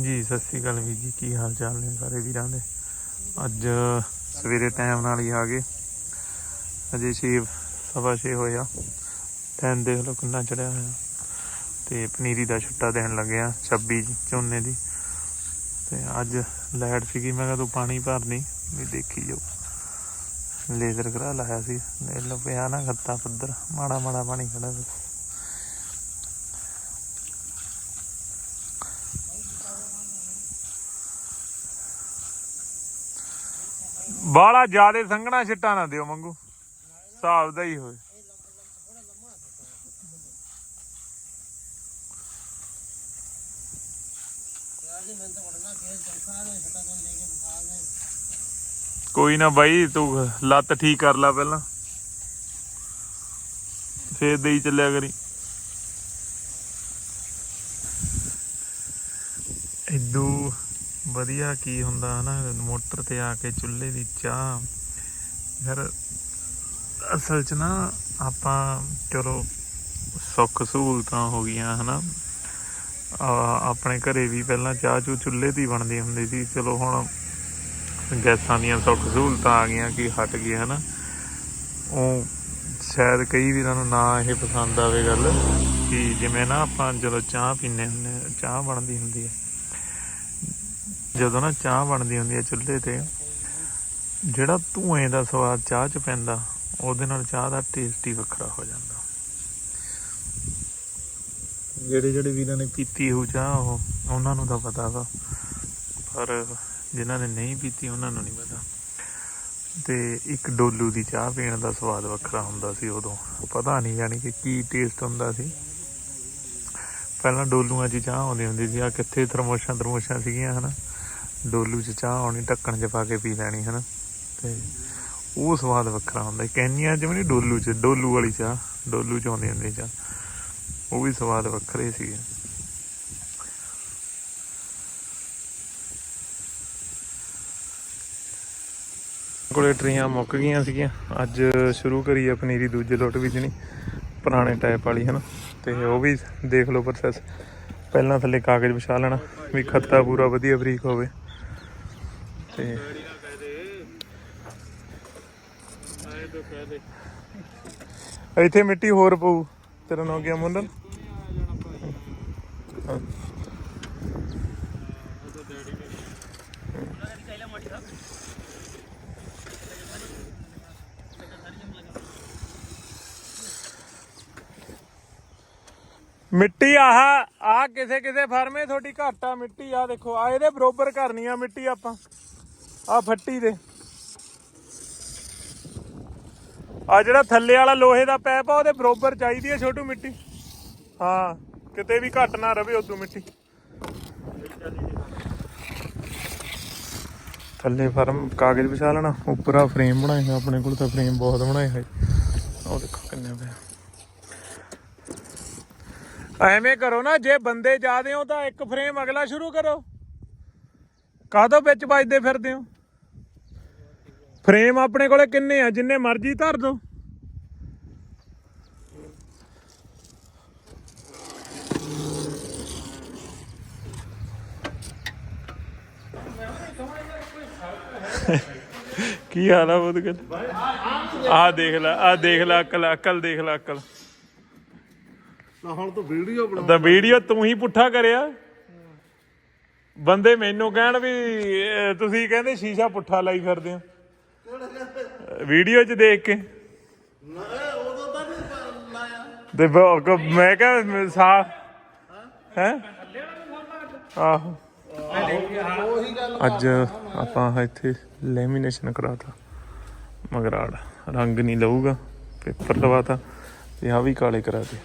ਜੀ, ਸਤਿ ਸ੍ਰੀ ਅਕਾਲ ਵੀਰ ਜੀ, ਕੀ ਹਾਲ ਚਾਲ ਨੇ ਸਾਰੇ ਵੀਰਾਂ ਦੇ? ਅੱਜ ਸਵੇਰੇ ਟਾਈਮ ਨਾਲ ਹੀ ਆ ਗਏ। ਅਜੇ ਛੇ, ਸਵਾ ਛੇ ਹੋਇਆ ਟਾਈਮ ਦੇਖ ਲਓ ਕਿੰਨਾ ਚੜਿਆ ਹੋਇਆ। ਤੇ ਪਨੀਰੀ ਦਾ ਛੁੱਟਾ ਦੇਣ ਲੱਗਿਆ 26 ਝੋਨੇ ਦੀ। ਤੇ ਅੱਜ ਲਾਈਟ ਸੀਗੀ, ਮੈਂ ਕਿਹਾ ਤੂੰ ਪਾਣੀ ਭਰਨੀ, ਵੀ ਦੇਖੀ ਜਾਓ। ਲੇਜ਼ਰ ਕਰਾ ਲਾਇਆ ਸੀ, ਲੈ ਲਓ, ਪਿਆ ਨਾ ਖੱਤਾ ਪੱਧਰ ਮਾੜਾ ਮਾੜਾ ਪਾਣੀ ਖੜਾ ਸੀ। ਬਾਲਾ ਜਿਆਦੇ ਸੰਘਣਾ ਛਿੱਟਾ ਨਾ ਦਿਓ ਮੰਗੂ। ਹਿਸਾਬ ਦਾ ਹੀ ਹੋਏ ਕੋਈ ਨਾ ਬਾਈ, ਤੂੰ ਲੱਤ ਠੀਕ ਕਰ ਲੈ ਪਹਿਲਾਂ। ਫੇਰ ਦੇਈ ਚੱਲਿਆ ਕਰੀ। ਇਦੂ ਵਧੀਆ ਕੀ ਹੁੰਦਾ ਹਨਾ ਮੋਟਰ ਤੇ ਆ ਕੇ ਚੁੱਲ੍ਹੇ ਦੀ ਚਾਹ। ਯਾਰ ਅਸਲ 'ਚ ਨਾ ਆਪਾਂ ਚਲੋ ਸੁੱਖ ਸਹੂਲਤਾਂ ਹੋ ਗਈਆਂ ਹਨਾ। ਆਪਣੇ ਘਰੇ ਵੀ ਪਹਿਲਾਂ ਚਾਹ ਚੂ ਚੁੱਲ੍ਹੇ ਦੀ ਬਣਦੀ ਹੁੰਦੀ ਸੀ। ਚਲੋ ਹੁਣ ਗੈਸਾਂ ਦੀਆਂ ਸੁੱਖ ਸਹੂਲਤਾਂ ਆ ਗਈਆਂ ਕਿ ਹਟ ਗਏ ਹਨਾ। ਉਹ ਸ਼ਾਇਦ ਕਈ ਵੀਰਾਂ ਨੂੰ ਨਾ ਇਹ ਪਸੰਦ ਆਵੇ ਗੱਲ ਕਿ ਜਿਵੇਂ ਨਾ ਆਪਾਂ ਜਦੋਂ ਚਾਹ ਪੀਂਦੇ ਹੁੰਦੇ ਹਾਂ, ਚਾਹ ਬਣਦੀ ਹੁੰਦੀ ਹੈ ਜਦੋਂ ਨਾ ਚਾਹ ਬਣਦੀ ਹੁੰਦੀ ਹੈ ਚੁੱਲ੍ਹੇ ਤੇ, ਜਿਹੜਾ ਧੂਏ ਦਾ ਸਵਾਦ ਚਾਹ 'ਚ ਪੈਂਦਾ, ਉਹਦੇ ਨਾਲ ਚਾਹ ਦਾ ਟੇਸਟ ਹੀ ਵੱਖਰਾ ਹੋ ਜਾਂਦਾ। ਜਿਹੜੇ ਜਿਹੜੇ ਵੀਰਾਂ ਨੇ ਪੀਤੀ ਹੋ ਚਾਹ, ਉਹ ਉਹਨਾਂ ਨੂੰ ਤਾਂ ਪਤਾ ਵਾ, ਪਰ ਜਿਨ੍ਹਾਂ ਨੇ ਨਹੀਂ ਪੀਤੀ, ਉਹਨਾਂ ਨੂੰ ਨਹੀਂ ਪਤਾ। ਤੇ ਇੱਕ ਡੋਲੂ ਦੀ ਚਾਹ ਪੀਣ ਦਾ ਸਵਾਦ ਵੱਖਰਾ ਹੁੰਦਾ ਸੀ ਉਦੋਂ। ਪਤਾ ਨਹੀਂ ਯਾਨੀ ਕਿ ਕੀ ਟੇਸਟ ਹੁੰਦਾ ਸੀ। ਪਹਿਲਾਂ ਡੋਲੂਆਂ 'ਚ ਚਾਹ ਆਉਂਦੀ ਹੁੰਦੀ ਸੀ ਆ ਕਿੱਥੇ ਥਰਮੋਸ਼ਾਂ ਥਰਮੋਸ਼ਾਂ ਸੀਗੀਆਂ, ਹਨਾ? ਡੋਲੂ 'ਚ ਚਾਹ ਆਉਣੀ, ਢੱਕਣ 'ਚ ਪਾ ਕੇ ਪੀ ਲੈਣੀ, ਹਨਾ? ਤੇ ਉਹ ਸਵਾਦ ਵੱਖਰਾ ਹੁੰਦਾ। ਸੀ। ਕੈਨੀਆਂ 'ਚ ਵੀ ਨਹੀਂ ਡੋਲੂ 'ਚ, ਡੋਲੂ ਵਾਲੀ ਚਾਹ, ਡੋਲੂ 'ਚ ਆਉਂਦੀ ਹੁੰਦੀ ਚਾਹ। ਉਹ ਵੀ ਸਵਾਦ ਵੱਖਰੇ ਸੀਗੇ। ਕੋਲੇ ਟਰੀਆਂ ਮੁੱਕ ਗਈਆਂ ਸੀਗੀਆਂ। ਅੱਜ ਸ਼ੁਰੂ ਕਰੀ ਆ ਪਨੀਰੀ ਦੂਜੇ ਲੋਟ ਬੀਜਣੀ ਪੁਰਾਣੇ ਟਾਈਪ ਵਾਲੀ, ਹਨਾ? ਤੇ ਉਹ ਵੀ ਦੇਖ ਲਓ ਪ੍ਰੋਸੈਸ ਪਹਿਲਾਂ ਥੱਲੇ ਕਾਗਜ਼ ਵਿਛਾ ਲੈਣਾ, ਵੀ ਖੱਤਾ ਪੂਰਾ ਵਧੀਆ ਬਰੀਕ ਹੋਵੇ। ਤੇ ਇੱਥੇ ਮਿੱਟੀ ਹੋਰ ਪਊ, ਤੇਰਾ ਨਾਂ ਗਿਆ ਮੁੰਡਨ? ਮਿੱਟੀ ਆਹ ਆ ਕਿਸੇ ਕਿਸੇ ਫਰਮੇ ਤੁਹਾਡੀ ਘੱਟ ਆ, ਮਿੱਟੀ ਆ ਦੇਖੋ ਆ ਇਹਦੇ ਬਰੋਬਰ ਕਰਨੀ ਆ ਮਿੱਟੀ ਆਪਾਂ। ਆ ਫੱਟੀ ਦੇ। ਆ ਜਿਹੜਾ ਥੱਲੇ ਵਾਲਾ ਲੋਹੇ ਦਾ ਪੈਪ ਆ, ਉਹਦੇ ਬਰੋਬਰ ਚਾਹੀਦੀ ਹੈ ਛੋਟੂ ਮਿੱਟੀ। ਹਾਂ, ਕਿਤੇ ਵੀ ਘੱਟ ਨਾ ਰਵੇ ਉਦੋਂ ਮਿੱਟੀ। ਥੱਲੇ ਫਰਮ ਕਾਗਜ਼ ਵਿਛਾ ਲੈਣਾ, ਉੱਪਰ ਆ ਫਰੇਮ ਬਣਾਏ ਹੋਏ, ਆਪਣੇ ਕੋਲ ਤਾਂ ਫਰੇਮ ਬਹੁਤ ਬਣਾਏ ਹੋਏ। ਉਹ ਦੇਖੋ ਕਿੰਨੇ ਪਏ ਐਵੇਂ ਕਰੋ ਨਾ, ਜੇ ਬੰਦੇ ਜਾਦੇ ਹੋ ਤਾਂ ਇੱਕ ਫਰੇਮ ਅਗਲਾ ਸ਼ੁਰੂ ਕਰੋ। ਕਾਹਦੋਂ ਵਿੱਚ ਵੱਜਦੇ ਫਿਰਦੇ ਹੋ? ਫਰੇਮ ਆਪਣੇ ਕੋਲੇ ਕਿੰਨੇ ਆ? ਜਿੰਨੇ ਮਰਜ਼ੀ ਧਰ ਦੋ। ਕੀ ਹਾਲ ਆ ਬੁੱਧ ਕਰ ਆ ਦੇਖ ਲੈ ਆ ਦੇਖ ਲੈ ਅਕਲ ਅਕਲ ਦੇਖ ਲੈ ਅਕਲ। ਨਾ ਹੁਣ ਤੂੰ ਵੀਡੀਓ ਬਣਾ ਤਾਂ ਵੀਡੀਓ ਤੂੰ ਹੀ ਪੁੱਠਾ ਕਰਿਆ। ਬੰਦੇ ਮੈਨੂੰ ਕਹਿਣ ਵੀ ਤੁਸੀਂ ਕਹਿੰਦੇ ਸ਼ੀਸ਼ਾ ਪੁੱਠਾ ਲਾਈ ਫਿਰਦੇ ਹੋ। ਵੀਡੀਓ 'ਚ ਦੇਖ ਕੇ। ਨਾ ਉਦੋਂ ਤਾਂ ਨਹੀਂ ਲਾਇਆ ਤੇ ਬ- ਮੈਂ ਕਿਹਾ ਸਾਫ਼ ਹੈ? ਆਹੋ। ਉਹੀ ਗੱਲ ਅੱਜ ਆਪਾਂ ਇੱਥੇ ਲੈਮੀਨੇਸ਼ਨ ਕਰਾਤਾ। ਮਗਰਾੜ ਰੰਗ ਨਹੀਂ ਲਊਗਾ, ਪੇਪਰ ਲਵਾਤਾ, ਤੇ ਆ ਵੀ ਕਾਲੇ ਕਰਾਤੇ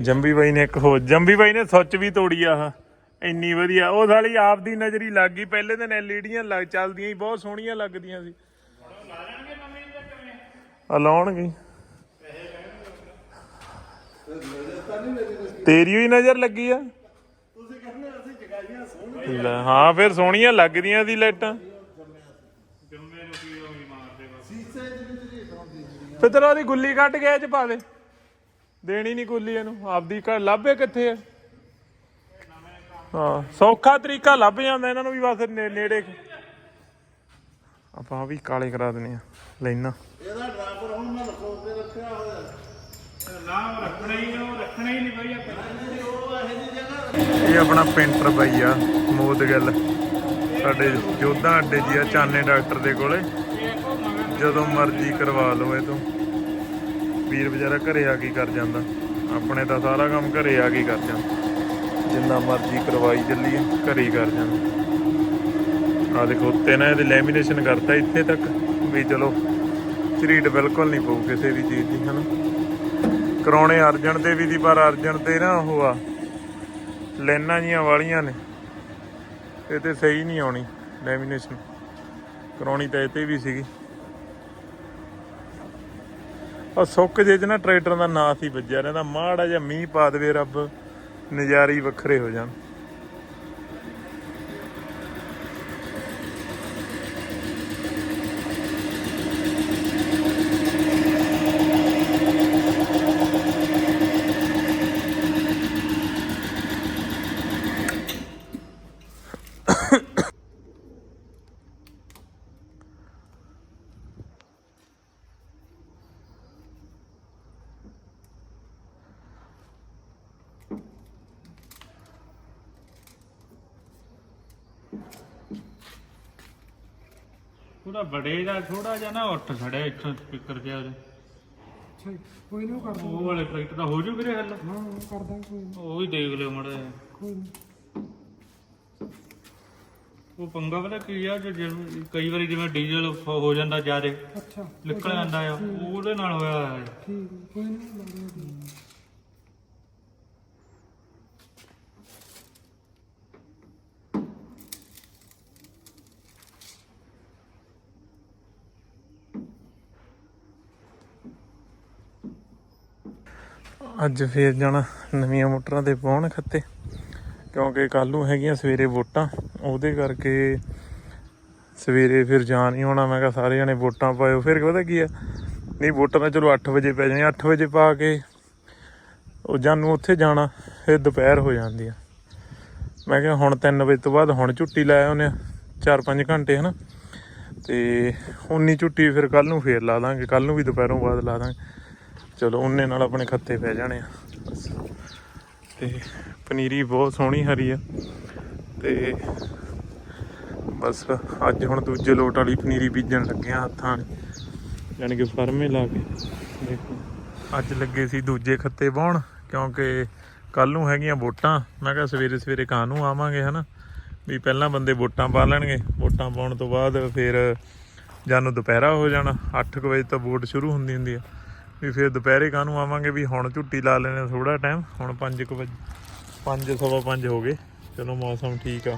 ਜੰਬੀ ਬਾਈ ਨੇ ਇੱਕ ਹੋਰ ਜੰਬੀ ਬਾਈ ਨੇ ਸੱਚ ਵੀ ਤੋੜੀ ਆ ਇੰਨੀ ਵਧੀਆ। ਉਹ ਸਾਲੀ ਆਪਦੀ ਨਜ਼ਰੀ ਲੱਗ ਗਈ। ਪਹਿਲੇ ਦਿਨ ਐਲਈਡੀਆਂ ਲੱਗ ਚੱਲਦੀਆਂ ਹੀ ਬਹੁਤ ਸੋਹਣੀਆਂ ਲੱਗਦੀਆਂ ਸੀ। ਆ ਲਾਉਣਗੇ। ਤੇਰੀ ਵੀ ਨਜ਼ਰ ਲੱਗੀ ਆ? ਤੁਸੀਂ ਕਹਿੰਦੇ ਅਸੀਂ ਜਗਾਈਆਂ ਸੋਹਣੀਆਂ ਹਾਂ, ਫਿਰ ਸੋਹਣੀਆਂ ਲੱਗਦੀਆਂ ਸੀ ਲਾਈਟਾਂ। ਸੀਸੇ ਦੇ ਵਿੱਚ ਜੀ ਹੁੰਦੀ ਫਿਰ ਤੇਰਾ ਉਹਦੀ ਗੁੱਲੀ ਕੱਟ ਗਿਆ ਚ ਪਾ ਦੇ। ਦੇਣੀ ਨਹੀਂ ਗੁੱਲੀ ਇਹਨੂੰ। ਆਪਦੀ ਘਰ ਲੱਭੇ ਕਿੱਥੇ ਆ? ਹਾਂ ਸੌਖਾ ਤਰੀਕਾ ਲੱਭ ਜਾਂਦਾ ਇਹਨਾਂ ਨੂੰ ਵੀ ਬਸ ਨੇ- ਨੇੜੇ ਆਪਾਂ ਵੀ ਕਾਲੇ ਕਰਾ ਦਿੰਨੇ ਆ ਲੈਣਾ ਇਹਦਾ ਡਰਾਈਵਰ ਹੁਣ ਮੈਂ ਲੁਕੋ ਕੇ ਰੱਖਿਆ ਹੋਇਆ। ਨਾਮ ਰੱਖਣਾ ਹੀ ਉਹ ਰੱਖਣਾ ਹੀ ਨਹੀਂ ਬਈ ਨਹੀਂ ਉਹ ਇਹੋ ਜਿਹੀ ਜਗ੍ਹਾ ਇਹ ਆਪਣਾ ਪੇਂਟਰ ਬਾਈ ਆ ਮੋਦਗਲ ਸਾਡੇ ਜੋਧਾ ਅੱਡੇ ਜੀ ਆ ਚਾਨੇ ਡਾਕਟਰ ਦੇ ਕੋਲੇ। ਜਦੋਂ ਮਰਜ਼ੀ ਕਰਵਾ ਲਓ ਇਹ ਤੋਂ। ਵੀਰ ਵਿਚਾਰਾ ਘਰੇ ਆ ਕੇ ਕਰ ਜਾਂਦਾ। ਆਪਣੇ ਤਾਂ ਸਾਰਾ ਕੰਮ ਘਰੇ ਆ ਕੇ ਕਰ ਜਾਂਦਾ। ਜਿੰਨਾ ਮਰਜ਼ੀ ਕਰਵਾਈ ਚੱਲੀਏ, ਘਰੇ ਹੀ ਕਰ ਜਾਂਦਾ ਆ ਦੇਖੋ ਉੱਤੇ ਨਾ ਇਹਦੇ ਲੈਮੀਨੇਸ਼ਨ ਕਰਤਾ ਇੱਥੇ ਤੱਕ ਵੀ ਚਲੋ, ਝਰੀਟ ਬਿਲਕੁਲ ਨਹੀਂ ਪਊ ਕਿਸੇ ਵੀ ਚੀਜ਼ ਦੀ, ਹਨਾ? ਕਰਾਉਣੇ ਅਰਜਨ ਦੇ ਵੀ ਦੀ, ਪਰ ਅਰਜਨ ਤੇ ਨਾ ਉਹ ਆ ਲੈਣਾ ਜੀਆਂ ਵਾਲੀਆਂ ਨੇ, ਇਹ ਤੇ ਸਹੀ ਨਹੀਂ ਆਉਣੀ ਲੈਮੀਨੇਸ਼ਨ ਕਰਾਉਣੀ ਤਾਂ ਇਹ ਤੇ ਵੀ ਸੀਗੀ। ਆ ਸੁੱਕ ਜੇ ਚ ਨਾ ਟਰੈਕਟਰ ਦਾ ਨਾਂ ਸੀ ਵੱਜਿਆ ਰਹਿੰਦਾ, ਮਾੜਾ ਜਿਹਾ ਮੀਂਹ ਪਾ ਦੇਵੇ ਰੱਬ। ਨਜ਼ਾਰੇ ਹੀ ਵੱਖਰੇ ਹੋ ਜਾਣ। ਉਹਦਾ ਬੜੇ ਦਾ ਥੋੜਾ ਜਿਹਾ ਨਾ ਉੱਠ ਖੜਿਆ ਇੱਥੋਂ ਸਪੀਕਰ ਜਿਹਾ ਉਹਦੇ ਅੱਛਾ ਕੋਈ ਨਹੀਂ ਕਰ ਉਹ ਵਾਲੇ ਟਰੈਕਟਰ ਦਾ ਹੋ ਜੂ ਵੀਰੇ ਹੱਲ। ਹਾਂ ਕਰਦਾ ਕੋਈ ਨੀ, ਉਹ ਵੀ ਦੇਖ ਲਿਓ ਮੜਾ ਕੋਈ ਨੀ। ਉਹ ਪੰਗਾ ਵਾਲਾ ਕੀ ਆ ਜੋ ਜਿਵੇਂ- ਕਈ ਵਾਰੀ ਜਿਵੇਂ ਡੀਜ਼ਲ ਫ- ਹੋ ਜਾਂਦਾ ਜ਼ਿਆਦੇ ਅੱਛਾ ਨਿਕਲ ਜਾਂਦਾ ਆ ਉਹਦੇ ਨਾਲ ਹੋਇਆ ਹੋਇਆ ਹੈ ਠੀਕ ਹੈ, ਕੋਈ ਨਹੀਂ ਲੱਗਦਾ ਅੱਜ ਫੇਰ ਜਾਣਾ ਨਵੀਆਂ ਮੋਟਰਾਂ ਤੇ ਪਾਉਣ ਖੱਤੇ, ਕਿਉਂਕਿ ਕੱਲ ਨੂੰ ਹੈਗੀਆਂ ਸਵੇਰੇ ਵੋਟਾਂ, ਉਹਦੇ ਕਰਕੇ ਸਵੇਰੇ ਫਿਰ ਜਾਣ ਹੀ ਹੋਣਾ। ਮੈਂ ਕਿਹਾ ਸਾਰੇ ਜਣੇ ਵੋਟਾਂ ਪਾਇਓ, ਫਿਰ ਪਤਾ ਕੀ ਆ? ਨਹੀਂ, ਵੋਟਾਂ ਤਾਂ ਚਲੋ 8 ਵਜੇ ਪੈ ਜਾਣੀਆਂ 8 ਵਜੇ ਪਾ ਕੇ ਉਹ ਜਾਨੂੰ ਉੱਥੇ ਜਾਣਾ, ਫਿਰ ਦੁਪਹਿਰ ਹੋ ਜਾਂਦੀ ਆ। ਮੈਂ ਕਿਹਾ ਹੁਣ 3 ਵਜੇ ਤੋਂ ਬਾਅਦ ਹੁਣ ਛੁੱਟੀ ਲਾਇਆ ਉਹਨੇ 4-5 ਘੰਟੇ, ਹਨਾ? ਤੇ ਉਨੀ ਛੁੱਟੀ ਫਿਰ ਕੱਲ ਨੂੰ ਫੇਰ ਲਾ ਦਾਂਗੇ ਕੱਲ ਨੂੰ ਵੀ ਦੁਪਹਿਰੋਂ ਬਾਅਦ ਲਾ ਦਾਂਗੇ। ਚਲੋ ਉਹਨੇ ਨਾਲ ਆਪਣੇ ਖੱਤੇ ਪੈ ਜਾਣੇ ਆ। ਬਸ ਤੇ ਪਨੀਰੀ ਬਹੁਤ ਸੋਹਣੀ ਹਰੀ ਆ। ਤੇ ਬਸ ਅੱਜ ਹੁਣ ਦੂਜੇ ਲੋਟ ਵਾਲੀ ਪਨੀਰੀ ਬੀਜਣ ਲੱਗੇ ਆ ਹੱਥਾਂ ਨੇ। ਯਾਨੀ ਕਿ ਫਰਮੇ ਲਾ ਕੇ। ਦੇਖੋ, ਅੱਜ ਲੱਗੇ ਸੀ ਦੂਜੇ ਖੱਤੇ ਬਾਉਣ ਕਿਉਂਕਿ ਕੱਲ ਨੂੰ ਹੈਗੀਆਂ ਵੋਟਾਂ। ਮੈਂ ਕਿਹਾ ਸਵੇਰੇ ਸਵੇਰੇ ਕਾਂ ਨੂੰ ਆਵਾਂਗੇ, ਹਨਾ? ਵੀ ਪਹਿਲਾਂ ਬੰਦੇ ਵੋਟਾਂ ਪਾ ਲੈਣਗੇ। ਵੋਟਾਂ ਪਾਉਣ ਤੋਂ ਬਾਅਦ ਫਿਰ ਜਾਨੂੰ ਦੁਪਹਿਰਾ ਹੋ ਜਾਣਾ। 8 ਵਜੇ ਤੋਂ ਵੋਟ ਸ਼ੁਰੂ ਹੁੰਦੀ ਹੁੰਦੀ ਆ। ਵੀ ਫਿਰ ਦੁਪਹਿਰੇ ਕਾਹਨੂੰ ਆਵਾਂਗੇ ਵੀ ਹੁਣ ਝੁੱਟੀ ਲਾ ਲੈਣੇ ਥੋੜਾ ਟਾਈਮ ਹੁਣ 5 ਕੁ ਵਜੇ 5 ਸਵਾ 5 ਹੋ ਗਏ। ਚਲੋ ਮੌਸਮ ਠੀਕ ਆ।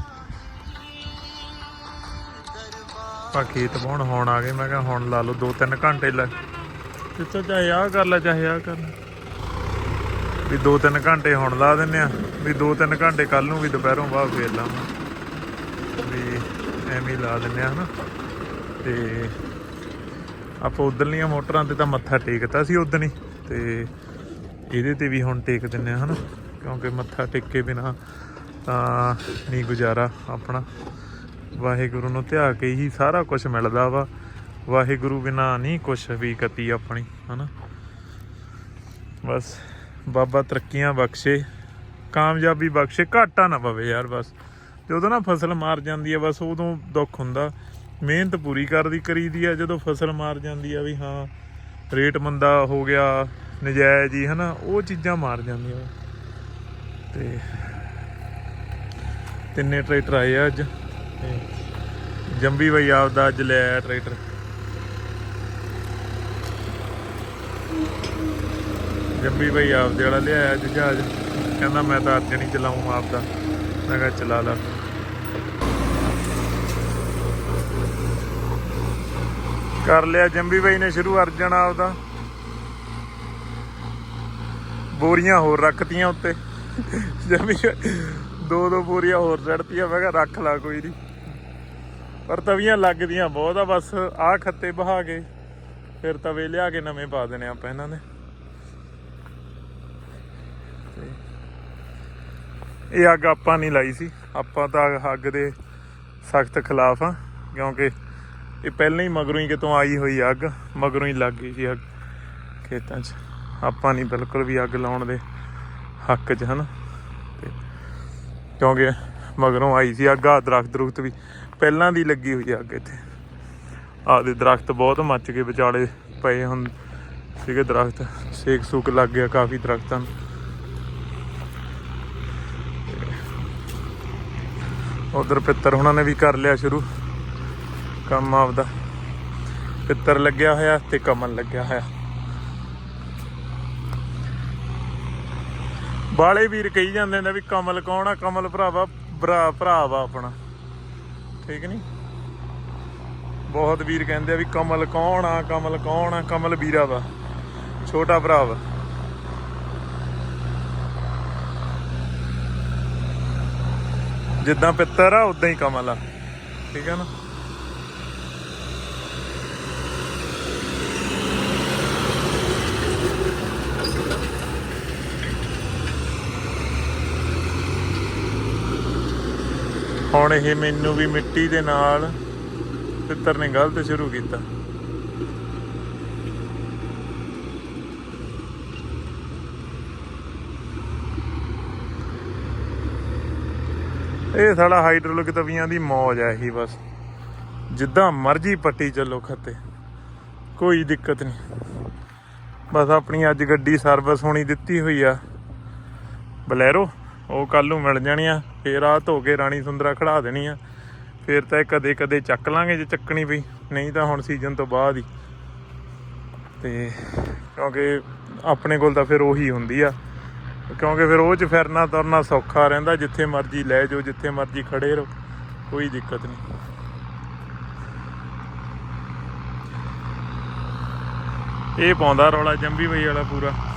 ਪਾ ਖੇਤ ਪਾਉਣ ਹੁਣ ਆ ਗਏ, ਮੈਂ ਕਿਹਾ ਹੁਣ ਲਾ ਲਓ 2-3 ਘੰਟੇ ਲੈ ਜਿੱਥੇ ਚਾਹੇ ਆ ਕਰ ਲੈ, ਚਾਹੇ ਆ ਕਰ ਲੈ। ਵੀ 2-3 ਘੰਟੇ ਹੁਣ ਲਾ ਦਿੰਨੇ ਆ ਵੀ 2-3 ਘੰਟੇ ਕੱਲ ਨੂੰ ਵੀ ਦੁਪਹਿਰੋਂ ਬਾਅਦ ਫੇਰ ਲਾਵਾਂ। ਵੀ ਐਵੇਂ ਹੀ ਲਾ ਦਿੰਨੇ ਆ ਹਨਾ। ਤੇ ਆਪਾਂ ਉਧਰਲੀਆਂ ਮੋਟਰਾਂ ਤੇ ਤਾਂ ਮੱਥਾ ਟੇਕਤਾ ਸੀ ਉਦਣ ਹੀ ਤੇ ਇਹਦੇ ਤੇ ਵੀ ਹੁਣ ਟੇਕ ਦਿੰਨੇ ਆ ਹਨਾ? ਕਿਉਂਕਿ ਮੱਥਾ ਟੇਕੇ ਬਿਨਾ ਤਾਂ ਨਹੀਂ ਗੁਜ਼ਾਰਾ ਆਪਣਾ। ਵਾਹਿਗੁਰੂ ਨੂੰ ਧਿਆ ਕੇ ਹੀ ਸਾਰਾ ਕੁਝ ਮਿਲਦਾ ਵਾ। ਵਾਹਿਗੁਰੂ ਬਿਨਾ ਨਹੀਂ ਕੁਝ ਵੀ ਗਤੀ ਆਪਣੀ, ਹਨਾ? ਬਸ ਬਾਬਾ ਤਰੱਕੀਆਂ ਬਖਸ਼ੇ, ਕਾਮਯਾਬੀ ਬਖਸ਼ੇ, ਘਾਟਾ ਨਾ ਪਵੇ ਯਾਰ ਬਸ। ਜਦੋਂ ਨਾ ਫਸਲ ਮਾਰ ਜਾਂਦੀ ਹੈ ਬਸ ਉਦੋਂ ਦੁੱਖ ਹੁੰਦਾ। ਮਿਹਨਤ ਪੂਰੀ ਕਰਦੀ, ਕਰੀਦੀ ਆ, ਜਦੋਂ ਫਸਲ ਮਾਰ ਜਾਂਦੀ ਆ ਵੀ ਹਾਂ, ਰੇਟ ਮੰਦਾ ਹੋ ਗਿਆ, ਨਜਾਇਜ਼ ਹੀ, ਹਨਾ, ਉਹ ਚੀਜ਼ਾਂ ਮਾਰ ਜਾਂਦੀਆਂ ਤੇ ਤਿੰਨੇ ਟਰੈਕਟਰ ਆਏ ਆ ਅੱਜ। ਤੇ ਜੰਬੀ ਬਾਈ ਆਪਦਾ ਅੱਜ ਲੈ ਆਇਆ ਟਰੈਕਟਰ। ਜੰਬੀ ਬਾਈ ਆਪਦੇ ਵਾਲਾ ਲਿਆਇਆ ਅੱਜ ਜਹਾਜ਼। ਕਹਿੰਦਾ ਮੈਂ ਤਾਂ ਅੱਜ ਨਹੀਂ ਚਲਾਉਂ ਆਪਦਾ। ਮੈਂ ਕਿਹਾ ਚਲਾ ਲਾ। ਕਰ ਲਿਆ। ਜੰਬੀ ਬਾਈ ਨੇ ਸ਼ੁਰੂ ਅਰਜਨ ਆਪਦਾ। ਬੋਰੀਆਂ ਹੋਰ ਰੱਖਤੀਆਂ ਉੱਤੇ। ਜੰਬੀ ਦੋ ਦੋ ਬੋਰੀਆਂ ਹੋਰ ਚੜਤੀਆਂ ਮੈਂ ਕਿਹਾ ਰੱਖ ਲਾ ਕੋਈ ਨਹੀਂ ਪਰ ਤਵੀਆਂ ਲੱਗਦੀਆਂ ਬਹੁਤ ਆ। ਬਸ ਆ ਖੱਤੇ ਬਹਾ ਕੇ ਫਿਰ ਤਵੇ ਲਿਆ ਕੇ ਨਵੇਂ ਪਾ ਦੇਣੇ ਆਪਾਂ ਇਹਨਾਂ ਨੇ। ਇਹ ਅੱਗ ਆਪਾਂ ਨਹੀਂ ਲਾਈ ਸੀ। ਆਪਾਂ ਤਾਂ ਅੱਗ ਦੇ ਸਖਤ ਖਿਲਾਫ ਆ, ਕਿਉਂਕਿ ਇਹ ਪਹਿਲਾਂ ਹੀ ਮਗਰੋਂ ਹੀ ਕਿਤੋਂ ਆਈ ਹੋਈ ਅੱਗ, ਮਗਰੋਂ ਹੀ ਲੱਗ ਗਈ ਸੀ ਅੱਗ ਖੇਤਾਂ 'ਚ। ਆਪਾਂ ਨਹੀਂ ਬਿਲਕੁਲ ਵੀ ਅੱਗ ਲਾਉਣ ਦੇ ਹੱਕ 'ਚ, ਹਨ? ਤੇ ਕਿਉਂਕਿ ਮਗਰੋਂ ਆਈ ਸੀ ਅੱਗ ਆ ਦਰਖਤ ਦਰਖ਼ਤ ਵੀ ਪਹਿਲਾਂ ਦੀ ਲੱਗੀ ਹੋਈ ਅੱਗ ਇੱਥੇ। ਆਦੇ ਦਰਖਤ ਬਹੁਤ ਮੱਚ ਗਏ ਵਿਚਾਲੇ ਪਏ ਹੁਣ ਸੀਗੇ ਦਰਖਤ। ਸੇਕ ਸੂਕ ਲੱਗ ਗਿਆ ਕਾਫੀ ਦਰਖਤਾਂ ਨੂੰ। ਉਧਰ ਪਿੱਤਰ ਹੁਣਾਂ ਨੇ ਵੀ ਕਰ ਲਿਆ ਸ਼ੁਰੂ। ਕੰਮ ਆਪਦਾ ਪਿੱਤਰ ਲੱਗਿਆ ਹੋਇਆ ਤੇ ਕਮਲ ਲੱਗਿਆ ਹੋਇਆ। ਬਾਲੇ ਵੀਰ ਕਹੀ ਜਾਂਦੇ ਨੇ ਵੀ ਕਮਲ ਕੌਣ ਆ? ਕਮਲ ਭਰਾਵਾ, ਭਰਾ ਭਰਾ ਵਾ ਆਪਣਾ। ਠੀਕ ਨਹੀਂ ਬਹੁਤ ਵੀਰ ਕਹਿੰਦੇ ਆ ਵੀ ਕਮਲ ਕੌਣ ਆ? ਕਮਲ ਕੌਣ ਆ? ਕਮਲ ਵੀਰਾ ਵਾ, ਛੋਟਾ ਭਰਾ ਵਾ ਜਿੱਦਾਂ ਪਿੱਤਰ ਆ, ਉਦਾਂ ਹੀ ਕਮਲ ਆ। ਠੀਕ ਹੈ ਨਾ? ਹੁਣ ਇਹ ਮੈਨੂੰ ਵੀ ਮਿੱਟੀ ਦੇ ਨਾਲ ਪਿੱਤਰ ਨੇ ਗਲਤ ਸ਼ੁਰੂ ਕੀਤਾ। ਇਹ ਸਾਡਾ ਹਾਈਡ੍ਰੋਲਿਕ ਤਵੀਆਂ ਦੀ ਮੌਜ ਹੈ ਇਹੀ ਬਸ। ਜਿੱਦਾਂ ਮਰਜ਼ੀ ਪੱਟੀ ਚੱਲੋ ਖੱਤੇ, ਕੋਈ ਦਿੱਕਤ ਨਹੀਂ। ਬਸ ਆਪਣੀ ਅੱਜ ਗੱਡੀ ਸਰਵਿਸ ਹੋਣੀ ਦਿੱਤੀ ਹੋਈ ਆ। ਬਲੈਰੋ। ਉਹ ਕੱਲ ਨੂੰ ਮਿਲ ਜਾਣੀਆਂ ਆ, ਫੇਰ ਆ ਧੋ ਕੇ ਰਾਣੀ ਸੁੰਦਰਾ ਖੜਾ ਦੇਣੀ ਆ। ਫੇਰ ਤਾਂ ਕਦੇ ਕਦੇ ਚੱਕ ਲਾਂਗੇ ਜੇ ਚੱਕਣੀ ਪਈ ਨਹੀਂ ਤਾਂ ਹੁਣ ਸੀਜ਼ਨ ਤੋਂ ਬਾਅਦ ਹੀ। ਤੇ ਕਿਉਂਕਿ ਆਪਣੇ ਕੋਲ ਤਾਂ ਫਿਰ ਉਹੀ ਹੁੰਦੀ ਆ। ਕਿਉਂਕਿ ਫਿਰ ਉਹ ਚ ਫਿਰਨਾ ਤੁਰਨਾ ਸੌਖਾ ਰਹਿੰਦਾ, ਜਿੱਥੇ ਮਰਜ਼ੀ ਲੈ ਜਾਓ, ਜਿੱਥੇ ਮਰਜ਼ੀ ਖੜੇ ਰਹੋ, ਕੋਈ ਦਿੱਕਤ ਨਹੀਂ। ਇਹ ਪਾਉਂਦਾ ਰੌਲਾ ਜੰਬੀ ਬਈ ਵਾਲਾ ਪੂਰਾ।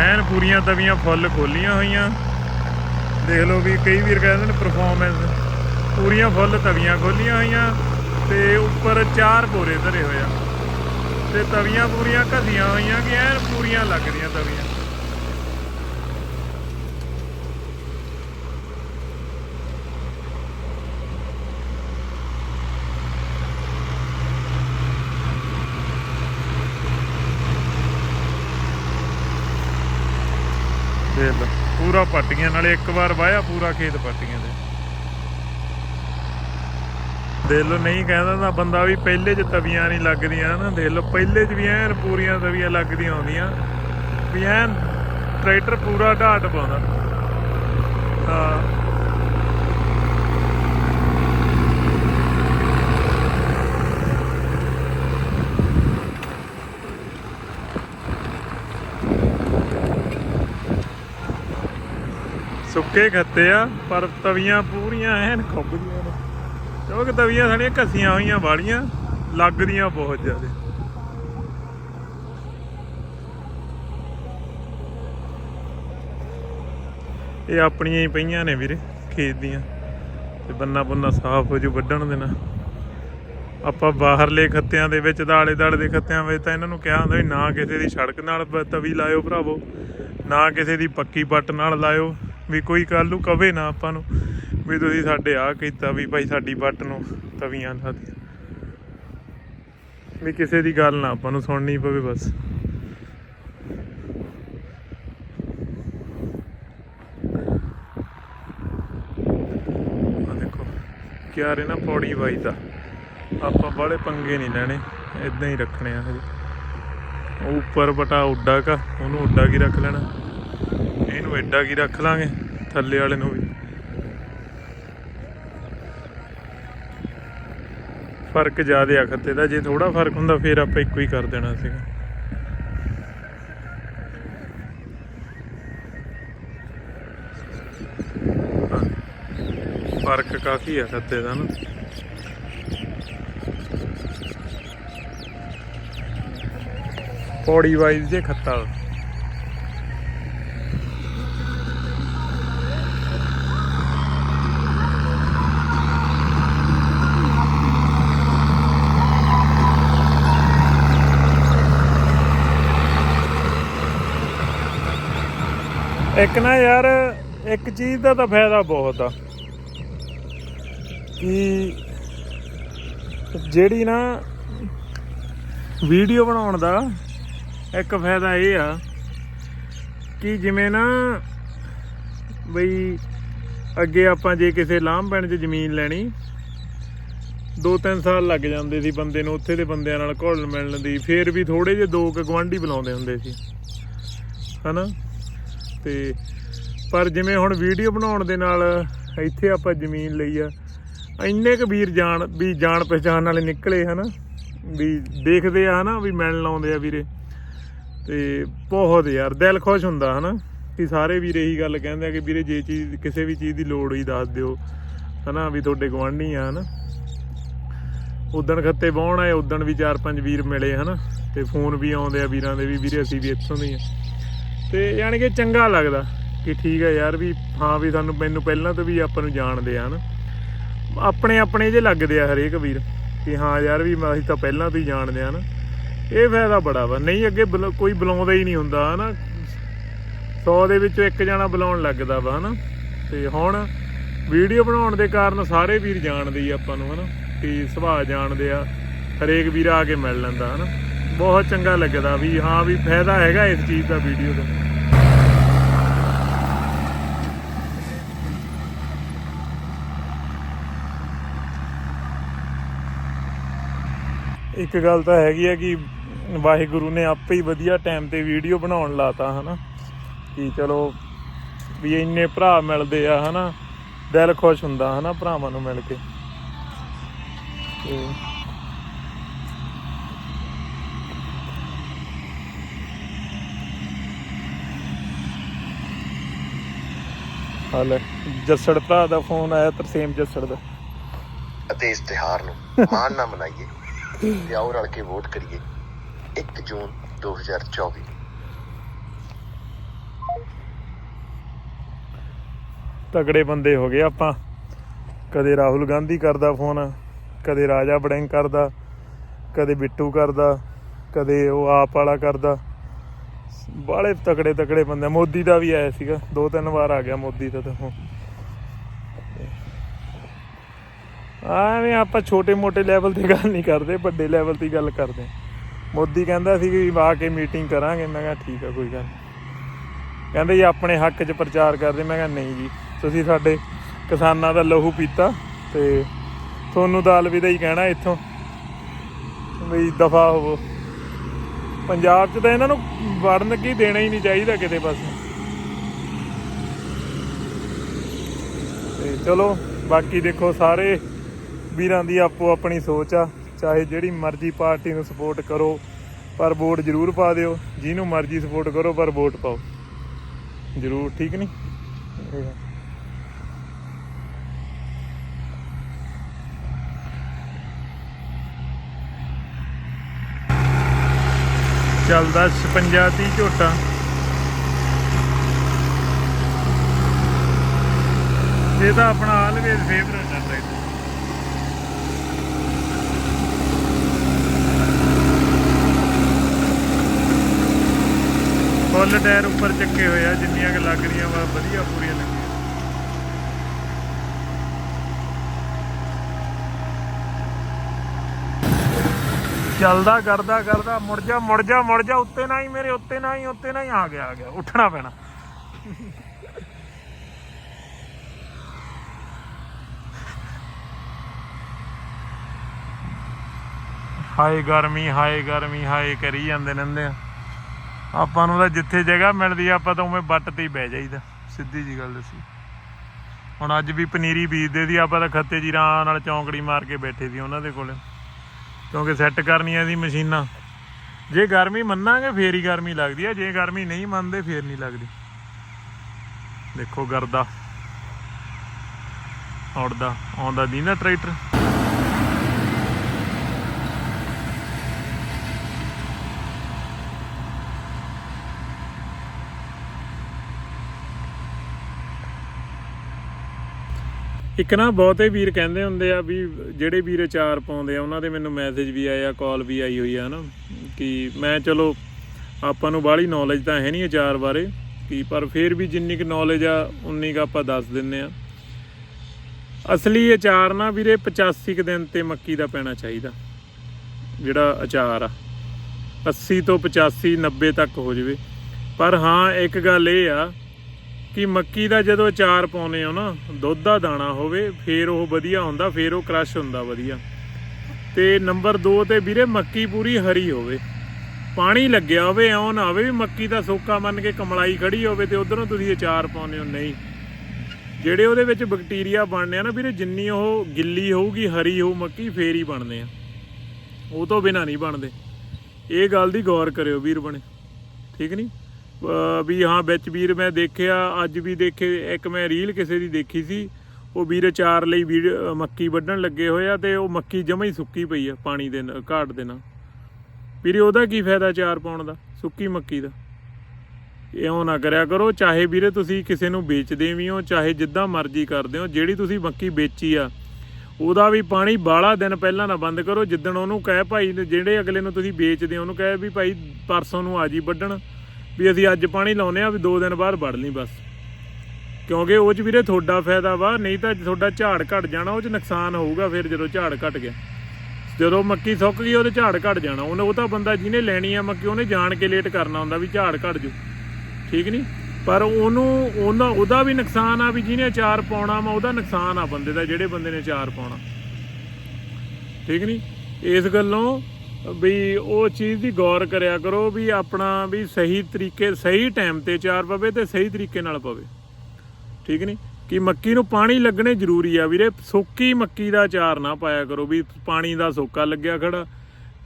ਐਨ ਪੂਰੀਆਂ ਤਵੀਆਂ ਫੁੱਲ ਖੋਲੀਆਂ ਹੋਈਆਂ। ਦੇਖ ਲਓ ਵੀ ਕਈ ਵੀਰ ਕਹਿੰਦੇ ਨੇ ਪਰਫਾਰਮੈਂਸ ਪੂਰੀਆਂ ਫੁੱਲ ਤਵੀਆਂ ਖੋਲੀਆਂ ਹੋਈਆਂ ਤੇ ਉੱਪਰ ਚਾਰ ਬੋਰੇ ਧਰੇ ਹੋਇਆ ਤੇ ਤਵੀਆਂ ਪੂਰੀਆਂ ਘਸੀਆਂ ਹੋਈਆਂ ਕਿ ਐਨ ਪੂਰੀਆਂ ਲੱਗਦੀਆਂ ਤਵੀਆਂ ਦੇਖ ਲਓ ਪੂਰਾ ਪੱਟੀਆਂ, ਨਾਲੇ ਇੱਕ ਵਾਰ ਵਾਇਆ ਪੂਰਾ ਖੇਤ ਪੱਟੀਆਂ ਦੇ ਦੇਖ ਲਓ ਨਹੀਂ ਕਹਿੰਦਾ ਤਾਂ ਬੰਦਾ ਵੀ ਪਹਿਲੇ 'ਚ ਤਵੀਆਂ ਨਹੀਂ ਲੱਗਦੀਆਂ ਨਾ ਦੇਖ ਪਹਿਲੇ 'ਚ ਵੀ ਐਨ ਪੂਰੀਆਂ ਤਵੀਆਂ ਲੱਗਦੀਆਂ ਹੁੰਦੀਆਂ, ਵੀ ਐਨ ਟਰੈਕਟਰ ਪੂਰਾ ਢਾਟ ਪਾਉਂਦਾ। ਹਾਂ। ਸੁੱਕੇ ਖੱਤੇ ਆ, ਪਰ ਤਵੀਆਂ ਪੂਰੀਆਂ ਐਨ ਖੁੱਬਦੀਆਂ ਨੇ। ਕਿਉਂਕਿ ਤਵੀਆਂ ਸਾਡੀਆਂ ਘਸੀਆਂ ਹੋਈਆਂ ਵਾਲੀਆਂ, ਲੱਗਦੀਆਂ ਬਹੁਤ ਜ਼ਿਆਦਾ। ਇਹ ਆਪਣੀਆਂ ਹੀ ਪਈਆਂ ਨੇ ਵੀਰੇ, ਖੇਤ ਦੀਆਂ। ਤੇ ਬੰਨਾ ਬੰਨਾ ਸਾਫ਼ ਹੋ ਜੂ ਵੱਢਣ ਦੇਣਾ ਆਪਾਂ ਬਾਹਰਲੇ ਖੱਤਿਆਂ ਦੇ ਵਿੱਚ, ਦਾਲੇ ਦਾਲੇ ਦੇ ਖੱਤਿਆਂ ਵਿੱਚ ਤਾਂ ਇਹਨਾਂ ਨੂੰ ਕਿਹਾ ਹੁੰਦਾ ਵੀ ਨਾ ਕਿਸੇ ਦੀ ਸੜਕ ਨਾਲ ਤਵੀ ਲਾਇਓ ਭਰਾਵੋ। ਨਾ ਕਿਸੇ ਦੀ ਪੱਕੀ ਪੱਟ ਨਾਲ ਲਾਇਓ। ਵੀ ਕੋਈ ਕੱਲ ਨੂੰ ਕਵੇ ਨਾ ਆਪਾਂ ਨੂੰ, ਵੀ ਤੁਸੀਂ ਸਾਡੇ ਆ ਕੀਤਾ, ਵੀ ਭਾਈ ਸਾਡੀ ਪੱਟ ਨੂੰ ਤਵੀਆਂ ਲਾ ਦੇ ਵੀ ਕਿਸੇ ਦੀ ਗੱਲ ਨਾ ਆਪਾਂ ਨੂੰ ਸੁਣਨੀ ਪਵੇ ਬਸ। ਦੇਖੋ ਕਿਆ ਰੇ ਨਾ ਪੌੜੀ ਬਾਈ ਦਾ ਆਪਾਂ ਬੜੇ ਪੰਗੇ ਨਹੀਂ ਲੈਣੇ ਇਦਾਂ ਹੀ ਰੱਖਣੇ ਆ ਹਜੇ। ਉਹ ਉੱਪਰ ਬਟਾ ਉੱਡਾ ਕਾ, ਉਹਨੂੰ ਉੱਡਾ ਕੀ ਰੱਖ ਲੈਣਾ। ਇਹਨੂੰ ਐਡਾ ਕੀ ਰੱਖ ਲਾਂਗੇ? ਥੱਲੇ ਵਾਲੇ ਨੂੰ ਵੀ। ਫ਼ਰਕ ਜ਼ਿਆਦਾ ਆ ਖੱਤੇ ਦਾ। ਜੇ ਥੋੜਾ ਫ਼ਰਕ ਹੁੰਦਾ, ਫੇਰ ਆਪਾਂ ਇੱਕੋ ਹੀ ਕਰ ਦੇਣਾ ਸੀਗਾ। ਫ਼ਰਕ ਕਾਫੀ ਆ ਖੱਤੇ ਦਾ ਨਾ। ਪੌੜੀ ਵਾਈਜ਼ ਜੇ ਖੱਤਾ ਵਾ। ਇੱਕ ਨਾ ਯਾਰ, ਇੱਕ ਚੀਜ਼ ਦਾ ਤਾਂ ਫਾਇਦਾ ਬਹੁਤ ਆ ਕਿ ਜਿਹੜੀ ਨਾ ਵੀਡੀਓ ਬਣਾਉਣ ਦਾ ਇੱਕ ਫਾਇਦਾ ਇਹ ਆ ਕਿ ਜਿਵੇਂ ਨਾ ਬਈ ਅੱਗੇ ਆਪਾਂ ਜੇ ਕਿਸੇ ਲਾਂਭ ਪਿੰਡ 'ਚ ਜ਼ਮੀਨ ਲੈਣੀ ਦੋ ਤਿੰਨ ਸਾਲ ਲੱਗ ਜਾਂਦੇ ਸੀ ਬੰਦੇ ਨੂੰ, ਉੱਥੇ ਦੇ ਬੰਦਿਆਂ ਨਾਲ ਘੁਲਣ ਮਿਲਣ ਦੀ, ਫੇਰ ਵੀ ਥੋੜੇ ਜਿਹੇ ਦੋ ਕੁ ਗਵਾਂਢੀ ਬੁਲਾਉਂਦੇ ਹੁੰਦੇ ਸੀ। ਹਨਾ? ਤੇ ਪਰ ਜਿਵੇਂ ਹੁਣ ਵੀਡੀਓ ਬਣਾਉਣ ਦੇ ਨਾਲ ਇੱਥੇ ਆਪਾਂ ਜ਼ਮੀਨ ਲਈ ਆ, ਇੰਨੇ ਕੁ ਵੀਰ ਜਾਣ, ਵੀ ਜਾਣ ਪਛਾਣ ਵਾਲੇ ਨਿਕਲੇ ਹਨਾ, ਵੀ ਦੇਖਦੇ ਆ ਹਨਾ, ਵੀ ਮਿਲਣ ਲਾਉਂਦੇ ਆ ਵੀਰੇ। ਤੇ ਬਹੁਤ ਯਾਰ, ਦਿਲ ਖੁਸ਼ ਹੁੰਦਾ ਹਨਾ, ਕਿ ਸਾਰੇ ਵੀਰ ਇਹੀ ਗੱਲ ਕਹਿੰਦੇ ਆ ਕਿ ਵੀਰੇ ਜੇ ਚੀਜ਼, ਕਿਸੇ ਵੀ ਚੀਜ਼ ਦੀ ਲੋੜ ਹੋਈ ਦੱਸ ਦਿਓ, ਹਨਾ, ਵੀ ਤੁਹਾਡੇ ਗਵਾਂਢੀ ਆ ਹਨਾ। ਉਦਣ ਖੱਤੇ ਵਾਹੁਣ ਆਏ, ਉਦਣ ਵੀ ਚਾਰ ਪੰਜ ਵੀਰ ਮਿਲੇ ਹਨਾ, ਤੇ ਫੋਨ ਵੀ ਆਉਂਦੇ ਆ ਵੀਰਾਂ ਦੇ ਵੀ, ਵੀਰੇ ਅਸੀਂ ਵੀ ਇੱਥੋਂ ਦੇ ਆ। ਤੇ ਯਾਨੀ ਕਿ ਚੰਗਾ ਲੱਗਦਾ ਕਿ ਠੀਕ ਹੈ ਯਾਰ ਵੀ ਹਾਂ ਵੀ ਸਾਨੂੰ ਮੈਨੂੰ ਪਹਿਲਾਂ ਤੋਂ ਵੀ ਆਪਾਂ ਨੂੰ ਜਾਣਦੇ ਆ ਹਨਾ ਆਪਣੇ ਆਪਣੇ ਜੇ ਲੱਗਦੇ ਆ ਹਰੇਕ ਵੀਰ ਕਿ ਹਾਂ ਯਾਰ ਵੀ ਅਸੀਂ ਤਾਂ ਪਹਿਲਾਂ ਤੋਂ ਹੀ ਜਾਣਦੇ ਆ ਨਾ। ਇਹ ਫਾਇਦਾ ਬੜਾ ਵਾ। ਨਹੀਂ ਅੱਗੇ ਬੁਲਾ- ਕੋਈ ਬੁਲਾਉਂਦਾ ਹੀ ਨਹੀਂ ਹੁੰਦਾ ਹਨਾ। 100 ਦੇ ਵਿੱਚੋਂ ਇੱਕ ਜਣਾ ਬੁਲਾਉਣ ਲੱਗਦਾ ਵਾ ਹਨਾ। ਤੇ ਹੁਣ ਵੀਡੀਓ ਬਣਾਉਣ ਦੇ ਕਾਰਨ ਸਾਰੇ ਵੀਰ ਜਾਣਦੇ ਹੀ ਆਪਾਂ ਨੂੰ ਹਨਾ ਕਿ ਸੁਭਾਅ ਜਾਣਦੇ ਆ। ਹਰੇਕ ਵੀਰ ਆ ਕੇ ਮਿਲ ਲੈਂਦਾ ਹਨਾ। ਬਹੁਤ ਚੰਗਾ ਲੱਗਦਾ ਵੀ ਹਾਂ, ਵੀ ਫਾਇਦਾ ਹੈਗਾ ਇਸ ਚੀਜ਼ ਦਾ ਵੀਡੀਓ ਦਾ। ਇੱਕ ਗੱਲ ਤਾਂ ਹੈਗੀ ਹੈ ਕਿ ਵਾਹਿਗੁਰੂ ਨੇ ਆਪੇ ਹੀ ਵਧੀਆ ਟਾਈਮ ਤੇ ਵੀਡੀਓ ਬਣਾਉਣ ਲਾਤਾ, ਹਨਾ? ਕਿ ਚਲੋ ਵੀ ਇੰਨੇ ਭਰਾ ਮਿਲਦੇ ਆ, ਹਨਾ? ਦਿਲ ਖੁਸ਼ ਹੁੰਦਾ, ਹਨਾ, ਭਰਾਵਾਂ ਨੂੰ ਮਿਲ ਕੇ। ਤੇ ਹਾਲੇ ਜੱਸੜ ਭਰਾ ਦਾ ਫੋਨ ਆਇਆ ਤਰਸੇਮ ਜੱਸੜ ਦਾ। ਅਤੇ ਇਸ ਤਿਹਾਰ ਨੂੰ ਮਾਣ ਨਾਲ ਮਨਾਈਏ ਤੇ ਆਓ ਰਲ ਕੇ ਵੋਟ ਕਰੀਏ। 1 ਜੂਨ 2024 ਤਗੜੇ ਬੰਦੇ ਹੋ ਗਏ ਆਪਾਂ। ਕਦੇ ਰਾਹੁਲ ਗਾਂਧੀ ਕਰਦਾ ਫੋਨ ਕਦੇ ਰਾਜਾ ਬੜਿੰਗ ਕਰਦਾ ਕਦੇ ਬਿੱਟੂ ਕਰਦਾ ਕਦੇ ਉਹ ਆਪ ਵਾਲਾ ਕਰਦਾ। ਬਾਲੇ ਤਕੜੇ ਤਕੜੇ ਬੰਦੇ ਮੋਦੀ ਦਾ ਵੀ ਆਇਆ ਸੀਗਾ। ਦੋ ਤਿੰਨ ਵਾਰ ਆ ਗਿਆ ਮੋਦੀ ਦਾ ਤਾਂ ਹੁਣ। ਆਪਾਂ ਛੋਟੇ ਮੋਟੇ ਲੈਵਲ ਤੇ ਗੱਲ ਨਹੀਂ ਕਰਦੇ, ਵੱਡੇ ਲੈਵਲ ਤੇ ਗੱਲ ਕਰਦੇ। ਮੋਦੀ ਕਹਿੰਦਾ ਸੀ ਕਿ ਆ ਕੇ ਮੀਟਿੰਗ ਕਰਾਂਗੇ। ਮੈਂ ਕਿਹਾ ਠੀਕ ਆ, ਕੋਈ ਗੱਲ ਨਹੀਂ। ਕਹਿੰਦੇ ਜੀ, ਆਪਣੇ ਹੱਕ 'ਚ ਪ੍ਰਚਾਰ ਕਰਦੇ। ਮੈਂ ਕਿਹਾ ਨਹੀਂ ਜੀ, ਤੁਸੀਂ ਸਾਡੇ ਕਿਸਾਨਾਂ ਦਾ ਲਹੂ ਪੀਤਾ ਤੇ ਤੁਹਾਨੂੰ ਤਾਂ ਅਲਵਿਦਾ ਹੀ ਕਹਿਣਾ ਇੱਥੋਂ। ਵੀ ਦਫਾ ਹੋਵੋ। ਪੰਜਾਬ 'ਚ ਤਾਂ ਇਹਨਾਂ ਨੂੰ ਵੜਨ ਕੀ ਦੇਣਾ ਹੀ ਨਹੀਂ ਚਾਹੀਦਾ ਕਿਤੇ ਪਾਸੇ ਤੇ ਚਲੋ, ਬਾਕੀ ਦੇਖੋ ਸਾਰੇ ਵੀਰਾਂ ਦੀ ਆਪੋ ਆਪਣੀ ਸੋਚ ਆ। ਚਾਹੇ ਜਿਹੜੀ ਮਰਜ਼ੀ ਪਾਰਟੀ ਨੂੰ ਸਪੋਰਟ ਕਰੋ, ਪਰ ਵੋਟ ਜ਼ਰੂਰ ਪਾ ਦਿਓ। ਜਿਹਨੂੰ ਮਰਜ਼ੀ ਸਪੋਰਟ ਕਰੋ, ਪਰ ਵੋਟ ਪਾਓ। ਜ਼ਰੂਰ, ਠੀਕ ਨਹੀਂ? ਚੱਲਦਾ 56 30 ਝੋਟਾ। ਇਹ ਤਾਂ ਆਪਣਾ ਆਲਵੇਜ਼ ਫੇਵਰਟ ਹੈ ਰਾਈਟ ਫੁੱਲ ਟਾਇਰ ਉੱਪਰ ਚੱਕੇ ਹੋਏ ਆ, ਜਿੰਨੀਆਂ ਕਿ ਲੱਗ ਰਹੀਆਂ ਵਾ, ਵਧੀਆ ਪੂਰੀਆਂ ਲੱਗੀਆਂ ਚੱਲਦਾ, ਕਰਦਾ ਕਰਦਾ, ਮੁੜ ਜਾ ਮੁੜ ਜਾ ਮੁੜ ਜਾ, ਉੱਤੇ ਨਾ ਹੀ ਮੇਰੇ, ਉੱਤੇ ਨਾ ਹੀ ਉੱਤੇ ਨਾ ਹੀ ਆ ਗਿਆ ਆ ਗਿਆ, ਉੱਠਣਾ ਪੈਣਾ। ਹਾਏ ਗਰਮੀ ਹਾਏ ਗਰਮੀ, ਹਾਏ ਕਰੀ ਜਾਂਦੇ ਰਹਿੰਦੇ ਆ। ਆਪਾਂ ਨੂੰ ਤਾਂ ਜਿੱਥੇ ਜਗ੍ਹਾ ਮਿਲਦੀ ਆਪਾਂ ਤਾਂ ਉਵੇਂ ਬੱਟ ਤੇ ਹੀ ਬਹਿ ਜਾਈਦਾ, ਸਿੱਧੀ ਜੀ ਗੱਲ ਦੱਸੀ। ਹੁਣ ਅੱਜ ਵੀ ਪਨੀਰੀ ਬੀਜਦੇ ਦੀ ਆਪਾਂ ਤਾਂ ਖੱਤੇ ਜੀ ਰਾਂ ਨਾਲ ਚੌਂਕੜੀ ਮਾਰ ਕੇ ਬੈਠੇ ਸੀ ਉਹਨਾਂ ਦੇ ਕੋਲੇ। ਕਿਉਂਕਿ ਸੈੱਟ ਕਰਨੀਆਂ ਸੀ ਮਸ਼ੀਨਾਂ। ਜੇ ਗਰਮੀ ਮੰਨਾਂਗੇ, ਫੇਰ ਹੀ ਗਰਮੀ ਲੱਗਦੀ ਹੈ ਜੇ ਗਰਮੀ ਨਹੀਂ ਮੰਨਦੇ, ਫੇਰ ਨਹੀਂ ਲੱਗਦੀ। ਦੇਖੋ ਗਰਦਾ ਉੜਦਾ। ਆਉਂਦਾ ਦੀ ਨਾ ਟਰੈਕਟਰ। ਇੱਕ ਨਾ ਬਹੁਤੇ ਵੀਰ ਕਹਿੰਦੇ ਹੁੰਦੇ ਆ ਵੀ ਜਿਹੜੇ ਵੀਰ ਅਚਾਰ ਪਾਉਂਦੇ ਆ, ਉਹਨਾਂ ਦੇ ਮੈਨੂੰ ਮੈਸੇਜ ਵੀ ਆਏ ਆ ਕਾਲ ਵੀ ਆਈ ਹੋਈ ਆ ਨਾ ਕਿ ਮੈਂ ਚਲੋ, ਆਪਾਂ ਨੂੰ ਬਾਹਲੀ ਨੌਲੇਜ ਤਾਂ ਹੈ ਨਹੀਂ ਅਚਾਰ ਬਾਰੇ, ਕਿ ਪਰ ਫਿਰ ਵੀ ਜਿੰਨੀ ਕੁ ਨੌਲੇਜ ਆ, ਉਨੀ ਕੁ ਆਪਾਂ ਦੱਸ ਦਿੰਨੇ ਆ। ਅਸਲੀ ਅਚਾਰ ਨਾ ਵੀਰੇ 85 ਕੁ ਦਿਨ ਤੇ ਮੱਕੀ ਦਾ ਪੈਣਾ ਚਾਹੀਦਾ, ਜਿਹੜਾ ਅਚਾਰ ਆ। 80 ਤੋਂ 85 90 ਤੱਕ ਹੋ ਜਾਵੇ। ਪਰ ਹਾਂ, ਇੱਕ ਗੱਲ ਇਹ ਆ ਕਿ ਮੱਕੀ ਦਾ ਜਦੋਂ ਅਚਾਰ ਪਾਉਨੇ ਹੋ ਨਾ, ਦੁੱਧ ਦਾ ਦਾਣਾ ਹੋਵੇ, ਫੇਰ ਉਹ ਵਧੀਆ ਹੁੰਦਾ, ਫੇਰ ਉਹ ਕ੍ਰਸ਼ ਹੁੰਦਾ ਵਧੀਆ। ਤੇ ਨੰਬਰ 2 ਤੇ ਵੀਰੇ, ਮੱਕੀ ਪੂਰੀ ਹਰੀ ਹੋਵੇ। ਪਾਣੀ ਲੱਗਿਆ ਹੋਵੇ, ਐਉਂ ਨਾ ਹੋਵੇ ਵੀ ਮੱਕੀ ਦਾ ਸੋਕਾ ਮੰਨ ਕੇ ਕਮਲਾਈ ਖੜੀ ਹੋਵੇ ਤੇ ਉਧਰੋਂ ਤੁਸੀਂ ਅਚਾਰ ਪਾਉਨੇ ਹੋ, ਨਹੀਂ। ਜਿਹੜੇ ਉਹਦੇ ਵਿੱਚ ਬੈਕਟੀਰੀਆ ਬਣਨੇ ਆ ਨਾ ਵੀਰੇ, ਜਿੰਨੀ ਉਹ ਗਿੱਲੀ ਹੋਊਗੀ, ਹਰੀ ਹੋਊ, ਮੱਕੀ ਫੇਰ ਹੀ ਬਣਦੇ ਆ। ਉਹ ਤੋਂ ਬਿਨਾ ਨਹੀਂ ਬਣਦੇ। ਇਹ ਗੱਲ ਦੀ ਗੌਰ ਕਰਿਓ ਵੀਰ ਬਣੇ। ਠੀਕ ਨਹੀਂ? ਵੀ ਹਾਂ, ਵਿੱਚ ਵੀਰ ਮੈਂ ਦੇਖਿਆ, ਅੱਜ ਵੀ ਦੇਖੇ, ਇੱਕ ਮੈਂ ਰੀਲ ਕਿਸੇ ਦੀ ਦੇਖੀ ਸੀ। ਉਹ ਵੀਰ ਚਾਰ ਲਈ ਵੀਰ ਮੱਕੀ ਵੱਢਣ ਲੱਗੇ ਹੋਏ ਆ ਤੇ ਉਹ ਮੱਕੀ ਜਮਾ ਹੀ ਸੁੱਕੀ ਪਈ ਆ ਪਾਣੀ ਦੇ ਨਾਲ- ਘਾਟ ਦੇ ਨਾਲ। ਵੀਰੇ, ਉਹਦਾ ਕੀ ਫਾਇਦਾ ਚਾਰ ਪਾਉਣ ਦਾ, ਸੁੱਕੀ ਮੱਕੀ ਦਾ? ਇਉਂ ਨਾ ਕਰਿਆ ਕਰੋ, ਚਾਹੇ ਵੀਰੇ ਤੁਸੀਂ ਕਿਸੇ ਨੂੰ ਵੇਚਦੇ ਵੀ ਹੋ, ਚਾਹੇ ਜਿੱਦਾਂ ਮਰਜ਼ੀ ਕਰਦੇ ਹੋ, ਜਿਹੜੀ ਤੁਸੀਂ ਮੱਕੀ ਵੇਚੀ ਆ, ਉਹਦਾ ਵੀ ਪਾਣੀ ਬਾਲਾ ਦਿਨ ਪਹਿਲਾਂ ਨਾ ਬੰਦ ਕਰੋ, ਜਿੱਦਣ ਉਹਨੂੰ ਕਹੇ ਭਾਈ, ਜਿਹੜੇ ਅਗਲੇ ਨੂੰ ਤੁਸੀਂ ਵੇਚਦੇ ਹੋ, ਉਹਨੂੰ ਕਹੇ ਵੀ ਭਾਈ, ਪਰਸੋਂ ਨੂੰ ਆ ਜੀ ਵੱਢਣ। ਵੀ ਅਸੀਂ ਅੱਜ ਪਾਣੀ ਲਾਉਨੇ ਆ ਵੀ 2 ਦਿਨ ਬਾਅਦ ਵੜ ਲਈ ਬਸ। ਕਿਉਂਕਿ ਉਹ ਚ ਵੀਰੇ ਤੁਹਾਡਾ ਫਾਇਦਾ ਵਾ, ਨਹੀਂ ਤਾਂ ਤੁਹਾਡਾ ਝਾੜ ਘਟ ਜਾਣਾ, ਉਹ ਚ ਨੁਕਸਾਨ ਹੋਊਗਾ ਫਿਰ ਜਦੋਂ ਝਾੜ ਘਟ ਗਿਆ। ਜਦੋਂ ਮੱਕੀ ਸੁੱਕ ਗਈ, ਉਹਦੇ ਝਾੜ ਘਟ ਜਾਣਾ। ਉਹਨੇ ਉਹ ਤਾਂ ਬੰਦਾ ਜਿਹਨੇ ਲੈਣੀ ਆ ਮੱਕੀ, ਉਹਨੇ ਜਾਣ ਕੇ ਲੇਟ ਕਰਨਾ ਹੁੰਦਾ ਵੀ ਝਾੜ ਘਟ ਜੂ। ਠੀਕ ਨਹੀਂ ਪਰ ਉਹਨੂੰ ਉਹਨਾਂ ਉਹਦਾ ਵੀ ਨੁਕਸਾਨ ਆ ਵੀ ਜਿਹਨੇ ਅਚਾਰ ਪਾਉਣਾ ਵਾ, ਉਹਦਾ ਨੁਕਸਾਨ ਆ ਬੰਦੇ ਦਾ, ਜਿਹੜੇ ਬੰਦੇ ਨੇ ਅਚਾਰ ਪਾਉਣਾ। ਠੀਕ ਨਹੀਂ ਇਸ ਗੱਲੋਂ ਵੀ ਉਹ ਚੀਜ਼ ਦੀ ਗੌਰ ਕਰਿਆ ਕਰੋ ਵੀ ਆਪਣਾ ਵੀ ਸਹੀ ਤਰੀਕੇ, ਸਹੀ ਟਾਈਮ ਤੇ ਚਾਰ ਪਵੇ ਤੇ ਸਹੀ ਤਰੀਕੇ ਨਾਲ ਪਵੇ। ਠੀਕ ਨਹੀਂ ਕਿ ਮੱਕੀ ਨੂੰ ਪਾਣੀ ਲੱਗਣੇ ਜ਼ਰੂਰੀ ਆ ਵੀਰੇ। ਸੋਕੀ ਮੱਕੀ ਦਾ ਚਾਰ ਨਾ ਪਾਇਆ ਕਰੋ ਵੀ ਪਾਣੀ ਦਾ ਸੋਕਾ ਲੱਗਿਆ ਖੜਾ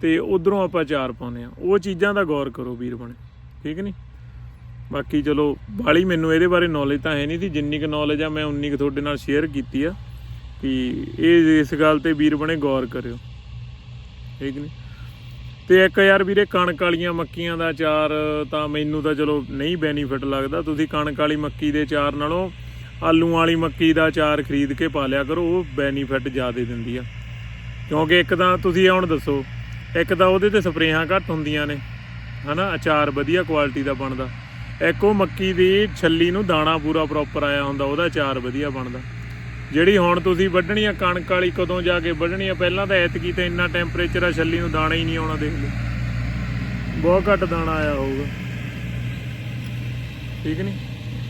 ਤੇ ਉਧਰੋਂ ਆਪਾਂ ਚਾਰ ਪਾਉਂਦੇ ਆ। ਉਹ ਚੀਜ਼ਾਂ ਦਾ ਗੌਰ ਕਰੋ ਵੀਰ ਬਣੇ। ਠੀਕ ਨਹੀਂ ਬਾਕੀ ਚਲੋ, ਬਾਲੀ ਮੈਨੂੰ ਇਹਦੇ ਬਾਰੇ ਨੌਲੇਜ ਤਾਂ ਹੈ ਨਹੀਂ ਸੀ। ਜਿੰਨੀ ਕੁ ਨੌਲੇਜ ਆ ਮੈਂ ਉਨੀ ਕੁ ਤੁਹਾਡੇ ਨਾਲ ਸ਼ੇਅਰ ਕੀਤੀ ਆ। ਕਿ ਇਹ, ਇਸ ਗੱਲ ਤੇ ਵੀਰ ਬਣੇ ਗੌਰ ਕਰਿਓ। ਠੀਕ ਨਹੀਂ ਤੇ ਇੱਕ ਯਾਰ ਵੀਰੇ ਕਣਕ ਵਾਲੀਆਂ ਮੱਕੀਆਂ ਦਾ ਚਾਰ ਤਾਂ ਮੈਨੂੰ ਤਾਂ ਚਲੋ ਨਹੀਂ ਬੈਨੀਫਿਟ ਲੱਗਦਾ। ਤੁਸੀਂ ਕਣਕ ਵਾਲੀ ਮੱਕੀ ਦੇ ਚਾਰ ਨਾਲੋਂ ਆਲੂਆਂ ਵਾਲੀ ਮੱਕੀ ਦਾ ਚਾਰ ਖਰੀਦ ਕੇ ਪਾ ਲਿਆ ਕਰੋ, ਉਹ ਬੈਨੀਫਿਟ ਜ਼ਿਆਦਾ ਦਿੰਦੀ ਆ। ਕਿਉਂਕਿ ਇੱਕ ਤਾਂ ਤੁਸੀਂ ਹੁਣ ਦੱਸੋ, ਇੱਕ ਤਾਂ ਉਹਦੇ ਤੇ ਸਪਰੇਹਾਂ ਘੱਟ ਹੁੰਦੀਆਂ ਨੇ, ਹਨਾ? ਅਚਾਰ ਵਧੀਆ ਕੁਆਲਿਟੀ ਦਾ ਬਣਦਾ। ਇੱਕ ਉਹ ਮੱਕੀ ਦੀ ਛੱਲੀ ਨੂੰ ਦਾਣਾ ਪੂਰਾ ਪ੍ਰੋਪਰ ਆਇਆ ਹੁੰਦਾ, ਉਹਦਾ ਅਚਾਰ ਵਧੀਆ ਬਣਦਾ। ਜਿਹੜੀ ਹੁਣ ਤੁਸੀਂ ਵੱਢਣੀ ਆ, ਕਣਕ ਵਾਲੀ ਕਦੋਂ ਜਾ ਕੇ ਵੱਢਣੀ ਆ? ਪਹਿਲਾਂ ਤਾਂ ਐਤਕੀ ਤੇ ਇੰਨਾ ਟੈਂਪਰੇਚਰ ਆ, ਛੱਲੀ ਨੂੰ ਦਾਣਾ ਹੀ ਨਹੀਂ ਆਉਣਾ ਦੇਖ ਲਓ। ਬਹੁਤ ਘੱਟ ਦਾਣਾ ਆਇਆ ਹੋਊਗਾ। ਠੀਕ ਨਹੀਂ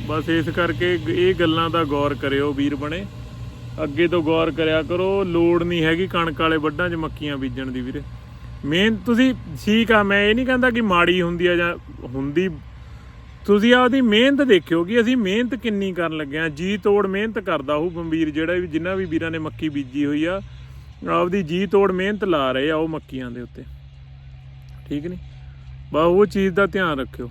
ਬਸ ਇਸ ਕਰਕੇ ਇਹ ਗੱਲਾਂ ਦਾ ਗੌਰ ਕਰਿਓ ਵੀਰ ਬਣੇ। ਅੱਗੇ ਤੋਂ ਗੌਰ ਕਰਿਆ ਕਰੋ, ਲੋੜ ਨਹੀਂ ਹੈਗੀ ਕਣਕ ਵਾਲੇ ਵੱਢਾਂ 'ਚ ਮੱਕੀਆਂ ਬੀਜਣ ਦੀ ਵੀਰੇ। ਮੇਨ ਤੁਸੀਂ ਠੀਕ ਆ, ਮੈਂ ਇਹ ਨਹੀਂ ਕਹਿੰਦਾ ਕਿ ਮਾੜੀ ਹੁੰਦੀ ਆ ਜਾਂ ਹੁੰਦੀ ਤੁਸੀਂ ਆਪਦੀ ਮਿਹਨਤ ਦੇਖਿਓ ਕਿ ਅਸੀਂ ਮਿਹਨਤ ਕਿੰਨੀ ਕਰਨ ਲੱਗੇ ਆ ਜੀ ਤੋੜ ਮਿਹਨਤ ਕਰਦਾ ਉਹ ਬੰਬੀਰ ਜਿਹੜਾ ਵੀ ਜਿਨ੍ਹਾਂ ਵੀ ਵੀਰਾਂ ਨੇ ਮੱਕੀ ਬੀਜੀ ਹੋਈ ਆ, ਆਪਦੀ ਜੀ ਤੋੜ ਮਿਹਨਤ ਲਾ ਰਹੇ ਆ ਉਹ ਮੱਕੀਆਂ ਦੇ ਉੱਤੇ। ਠੀਕ ਨਹੀਂ ਬਾ ਉਹ ਚੀਜ਼ ਦਾ ਧਿਆਨ ਰੱਖਿਓ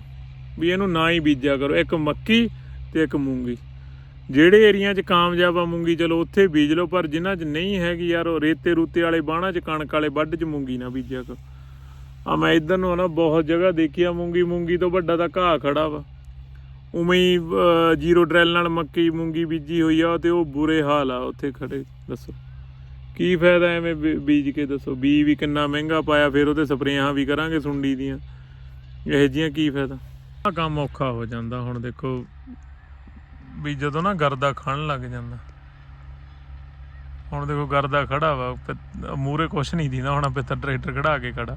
ਵੀ ਇਹਨੂੰ ਨਾ ਹੀ ਬੀਜਿਆ ਕਰੋ। ਇੱਕ ਮੱਕੀ ਤੇ ਇੱਕ ਮੂੰਗੀ। ਜਿਹੜੇ ਏਰੀਆ 'ਚ ਕਾਮਯਾਬ ਆ ਮੂੰਗੀ, ਚਲੋ ਉੱਥੇ ਬੀਜ ਲਓ, ਪਰ ਜਿਨ੍ਹਾਂ 'ਚ ਨਹੀਂ ਹੈਗੀ ਯਾਰ, ਉਹ ਰੇਤੇ ਰੂਤੇ ਵਾਲੇ ਬਾਣਾ 'ਚ ਕਣਕ ਵਾਲੇ ਵੱਢ 'ਚ ਮੂੰਗੀ ਨਾ ਬੀਜਿਆ ਕਰੋ। ਆ ਮੈਂ ਇਧਰ ਨੂੰ ਨਾ ਬਹੁਤ ਜਗ੍ਹਾ ਦੇਖੀ ਆ, ਮੂੰਗੀ ਮੂੰਗੀ ਤੋਂ ਵੱਡਾ ਤਾਂ ਘਾਹ ਖੜਾ ਵਾ। ਉਵੇਂ ਹੀ ਜੀਰੋ ਡਰੈਲ ਨਾਲ ਮੱਕੀ, ਮੂੰਗੀ ਬੀਜੀ ਹੋਈ ਆ ਤੇ ਉਹ ਬੁਰੇ ਹਾਲ ਆ, ਉੱਥੇ ਖੜੇ, ਦੱਸੋ। ਕੀ ਫਾਇਦਾ ਐਵੇਂ ਬੀ- ਬੀਜ ਕੇ ਦੱਸੋ? ਬੀ ਵੀ ਕਿੰਨਾ ਮਹਿੰਗਾ ਪਾਇਆ, ਫਿਰ ਉਹਦੇ ਸਪਰੇਆਂ ਵੀ ਕਰਾਂਗੇ ਸੁੰਡੀ ਦੀਆਂ। ਇਹ ਜੀਆਂ ਕੀ ਫਾਇਦਾ? ਆ ਕੰਮ ਔਖਾ ਹੋ ਜਾਂਦਾ, ਹੁਣ ਦੇਖੋ, ਵੀ ਜਦੋਂ ਨਾ ਗਰਦਾ ਖਣ ਲੱਗ ਜਾਂਦਾ। ਹੁਣ ਦੇਖੋ ਗਰਦਾ ਖੜਾ ਵਾ ਮੂਰੇ ਕੁਛ ਨਹੀਂ ਦੀਦਾ, ਹੁਣ ਆਪੇ ਟਰੈਕਟਰ ਖੜਾ ਕੇ ਖੜਾ।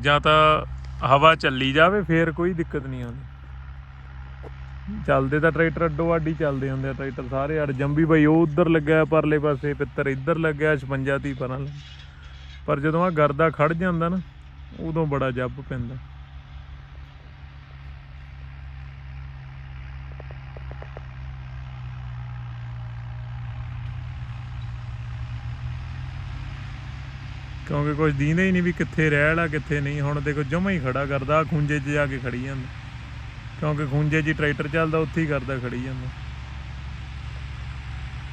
ਜਾਂ ਤਾਂ ਹਵਾ ਚੱਲੀ ਜਾਵੇ, ਫੇਰ ਕੋਈ ਦਿੱਕਤ ਨਹੀਂ ਆਉਂਦੀ। ਚੱਲਦੇ ਤਾਂ ਟਰੈਕਟਰ ਅੱਡੋ ਅੱਡੀ ਚੱਲਦੇ ਹੁੰਦੇ ਆ, ਟਰੈਕਟਰ ਸਾਰੇ ਯਾਰ ਜੰਬੀ ਬਈ, ਉਹ ਉਧਰ ਲੱਗਿਆ, ਪਰਲੇ ਪਾਸੇ ਪਿੱਤਰ ਇੱਧਰ ਲੱਗਿਆ 56 ਤੀ ਪਰਾਂ ਲੱਗ- ਪਰ ਜਦੋਂ ਆ ਗਰਦਾ ਖੜ ਜਾਂਦਾ ਨਾ, ਉਦੋਂ ਬੜਾ ਜੱਬ ਪੈਂਦਾ। ਕਿਉਂਕਿ ਕੁਝ ਦੀਂਦੇ ਹੀ ਨਹੀਂ ਵੀ ਕਿੱਥੇ ਰਹਿ ਲਾ, ਕਿੱਥੇ ਨਹੀਂ। ਹੁਣ ਦੇਖੋ ਜਮਾ ਹੀ ਖੜਾ ਕਰਦਾ, ਆਹ ਖੁੰਝੇ 'ਚ ਜਾ ਕੇ ਖੜੀ ਜਾਂਦਾ। ਕਿਉਂਕਿ ਖੁੰਝੇ 'ਚ ਹੀ ਟਰੈਕਟਰ ਚੱਲਦਾ, ਉੱਥੇ ਹੀ ਕਰਦਾ ਖੜੀ ਜਾਂਦਾ।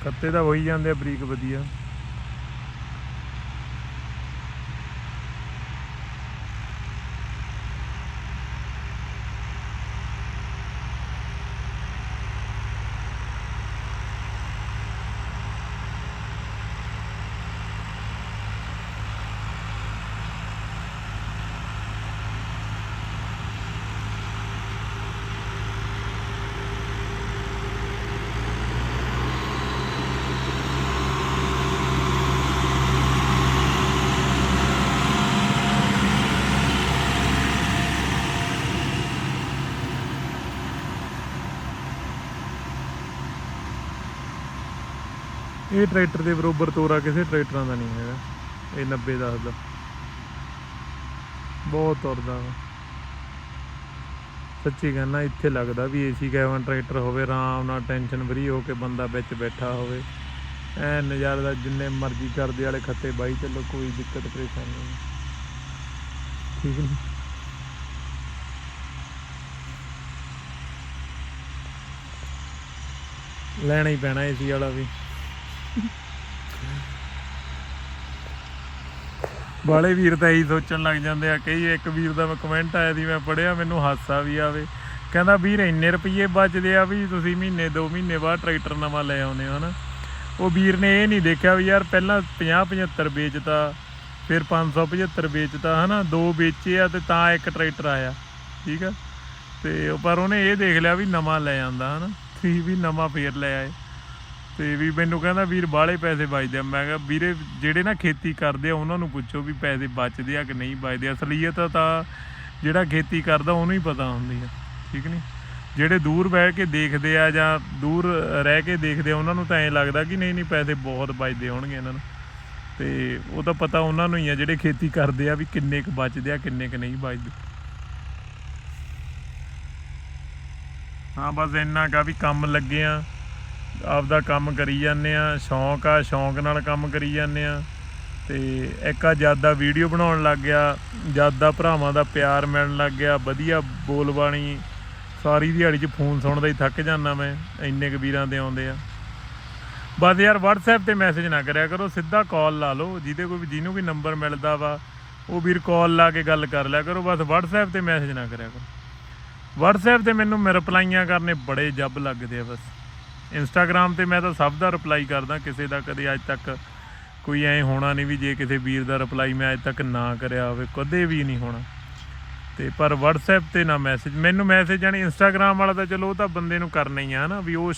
ਖੱਤੇ ਤਾਂ ਹੋਈ ਜਾਂਦੇ ਆ, ਬਰੀਕ ਵਧੀਆ। ਇਹ ਟਰੈਕਟਰ ਦੇ ਬਰੋਬਰ ਤੋਰਾ ਕਿਸੇ ਟਰੈਕਟਰਾਂ ਦਾ ਨਹੀਂ ਹੈਗਾ। ਇਹ 90 10 ਦਾ। ਬਹੁਤ ਤੁਰਦਾ ਵਾ। ਸੱਚੀ ਕਹਿੰਦਾ ਇੱਥੇ ਲੱਗਦਾ ਵੀ ਏਸੀ ਕੈਵਨ ਟਰੈਕਟਰ ਹੋਵੇ, ਆਰਾਮ ਨਾਲ ਟੈਨਸ਼ਨ ਫਰੀ ਹੋ ਕੇ ਬੰਦਾ ਵਿੱਚ ਬੈਠਾ ਹੋਵੇ। ਐ ਨਜ਼ਾਰੇ ਦਾ ਜਿੰਨੇ ਮਰਜ਼ੀ ਕਰਦੇ ਵਾਲੇ ਖੱਤੇ ਬਾਈ ਚੱਲੋ, ਕੋਈ ਦਿੱਕਤ ਪਰੇਸ਼ਾਨੀ ਨਹੀਂ। ਠੀਕ ਨਹੀਂ ਲੈਣਾ ਹੀ ਪੈਣਾ ਏਸੀ ਵਾਲਾ ਵੀ। ਬਾਲੇ ਵੀਰ ਤਾਂ ਇਹੀ ਸੋਚਣ ਲੱਗ ਜਾਂਦੇ ਆ, ਕਈ ਇੱਕ ਵੀਰ ਦਾ ਕਮੈਂਟ ਆਇਆ ਸੀ, ਮੈਂ ਪੜਿਆ ਮੈਨੂੰ ਹਾਸਾ ਵੀ ਆਵੇ। ਕਹਿੰਦਾ, ਵੀਰ ਇੰਨੇ ਰੁਪਏ ਬਚਦੇ ਆ ਵੀ ਤੁਸੀਂ ਮਹੀਨੇ 2 ਮਹੀਨੇ ਬਾਅਦ ਟਰੈਕਟਰ ਨਵਾਂ ਲੈ ਆਉਂਦੇ ਹੋ, ਹਨਾ? ਉਹ ਵੀਰ ਨੇ ਇਹ ਨਹੀਂ ਦੇਖਿਆ ਵੀ ਯਾਰ, ਪਹਿਲਾਂ 50 75 ਵੇਚਤਾ, ਫਿਰ 575 ਵੇਚਤਾ, ਹਨਾ? ਦੋ ਵੇਚੇ ਆ ਤੇ ਤਾਂ ਇੱਕ ਟਰੈਕਟਰ ਆਇਆ, ਠੀਕ ਆ? ਤੇ ਪਰ ਉਹਨੇ ਇਹ ਦੇਖ ਲਿਆ ਵੀ ਨਵਾਂ ਲੈ ਆਂਦਾ ਹਨਾ? ਤੁਸੀਂ ਵੀ ਨਵਾਂ ਫੇਰ ਲੈ ਆਏ। ਤੇ ਵੀ ਮੈਨੂੰ ਕਹਿੰਦਾ, ਵੀਰ, ਬਾਹਲੇ ਪੈਸੇ ਬਚਦੇ ਆ। ਮੈਂ ਕਿਹਾ, ਵੀਰੇ, ਜਿਹੜੇ ਨਾ ਖੇਤੀ ਕਰਦੇ ਆ, ਉਹਨਾਂ ਨੂੰ ਪੁੱਛੋ ਵੀ ਪੈਸੇ ਬਚਦੇ ਆ ਕਿ ਨਹੀਂ ਬਚਦੇ। ਅਸਲੀਅਤ ਤਾਂ ਜਿਹੜਾ ਖੇਤੀ ਕਰਦਾ, ਉਹਨੂੰ ਹੀ ਪਤਾ ਹੁੰਦੀ ਆ। ਠੀਕ ਨਹੀਂ ਜਿਹੜੇ ਦੂਰ ਬਹਿ ਕੇ ਦੇਖਦੇ ਆ ਜਾਂ ਦੂਰ ਰਹਿ ਕੇ ਦੇਖਦੇ ਆ, ਉਹਨਾਂ ਨੂੰ ਤਾਂ ਐਂ ਲੱਗਦਾ ਕਿ ਨਹੀਂ ਨਹੀਂ, ਪੈਸੇ ਬਹੁਤ ਬਚਦੇ ਹੋਣਗੇ ਇਹਨਾਂ ਨੂੰ। ਤੇ ਉਹ ਤਾਂ ਪਤਾ ਉਹਨਾਂ ਨੂੰ ਹੀ ਆ, ਜਿਹੜੇ ਖੇਤੀ ਕਰਦੇ ਆ ਵੀ ਕਿੰਨੇ ਕੁ ਬਚਦੇ ਆ, ਕਿੰਨੇ ਕੁ ਨਹੀਂ ਬਚਦੇ। ਹਾਂ, ਬਸ ਇੰਨਾ ਕਾ ਵੀ ਕੰਮ ਲੱਗੇ ਆ। ਆਪਦਾ ਕੰਮ ਕਰੀ ਜਾਂਦੇ ਆ, ਸ਼ੌਂਕ ਆ, ਸ਼ੌਂਕ ਨਾਲ ਕੰਮ ਕਰੀ ਜਾਂਦੇ ਆ। ਤੇ ਇੱਕ ਆ ਜ਼ਿਆਦਾ ਵੀਡੀਓ ਬਣਾਉਣ ਲੱਗ ਗਿਆ ਜ਼ਿਆਦਾ ਭਰਾਵਾਂ ਦਾ ਪਿਆਰ ਮਿਲਣ ਲੱਗ ਗਿਆ, ਵਧੀਆ ਬੋਲਬਾਣੀ ਸਾਰੀ ਦਿਹਾੜੀ 'ਚ ਫੋਨ ਸੁਣਦਾ ਹੀ ਥੱਕ ਜਾਂਦਾ ਮੈਂ, ਇੰਨੇ ਕੁ ਵੀਰਾਂ ਦੇ ਆਉਂਦੇ ਆ। ਬਸ ਯਾਰ WhatsApp ਤੇ ਮੈਸੇਜ ਨਾ ਕਰਿਆ ਕਰੋ, ਸਿੱਧਾ ਕਾਲ ਲਾ ਲਓ, ਜਿਹਦੇ ਕੋਈ ਜਿਹਨੂੰ ਵੀ ਨੰਬਰ ਮਿਲਦਾ ਵਾ, ਉਹ ਵੀਰ ਕਾਲ ਲਾ ਕੇ ਗੱਲ ਕਰ ਲਿਆ ਕਰੋ, ਬਸ WhatsApp ਤੇ ਮੈਸੇਜ ਨਾ ਕਰਿਆ ਕਰੋ। WhatsApp ਤੇ ਮੈਨੂੰ ਮੈਂ ਰਿਪਲਾਈਆਂ ਕਰਨੇ ਬੜੇ ਜੱਬ ਲੱਗਦੇ ਆ ਬਸ। ਇੰਸਟਾਗ੍ਰam ਤੇ ਮੈਂ ਤਾਂ ਸਭ ਦਾ ਰਿਪਲਾਈ ਕਰਦਾ, ਕਿਸੇ ਦਾ ਕਦੇ ਅੱਜ ਤੱਕ ਕੋਈ ਐ ਹੋਣਾ ਨਹੀਂ ਵੀ ਜੇ ਕਿਸੇ ਵੀਰ ਦਾ ਰਿਪਲਾਈ ਮੈਂ ਅੱਜ ਤੱਕ ਨਾ ਕਰਿਆ ਹੋਵੇ, ਕਦੇ ਵੀ ਨਹੀਂ ਹੋਣਾ। ਤੇ ਪਰ WhatsApp ਤੇ ਨਾ ਮੈਸੇਜ ਮੈਨੂੰ ਮੈਸੇਜ ਜਾਨੀ ਇੰਸਟਾਗ੍ਰam ਵਾਲਾ ਤਾਂ ਚਲੋ ਉਹ ਤਾਂ ਬੰਦੇ ਨੂੰ ਕਰਨਾ ਹੀ ਆ ਨਾ ਵੀ ਉਹ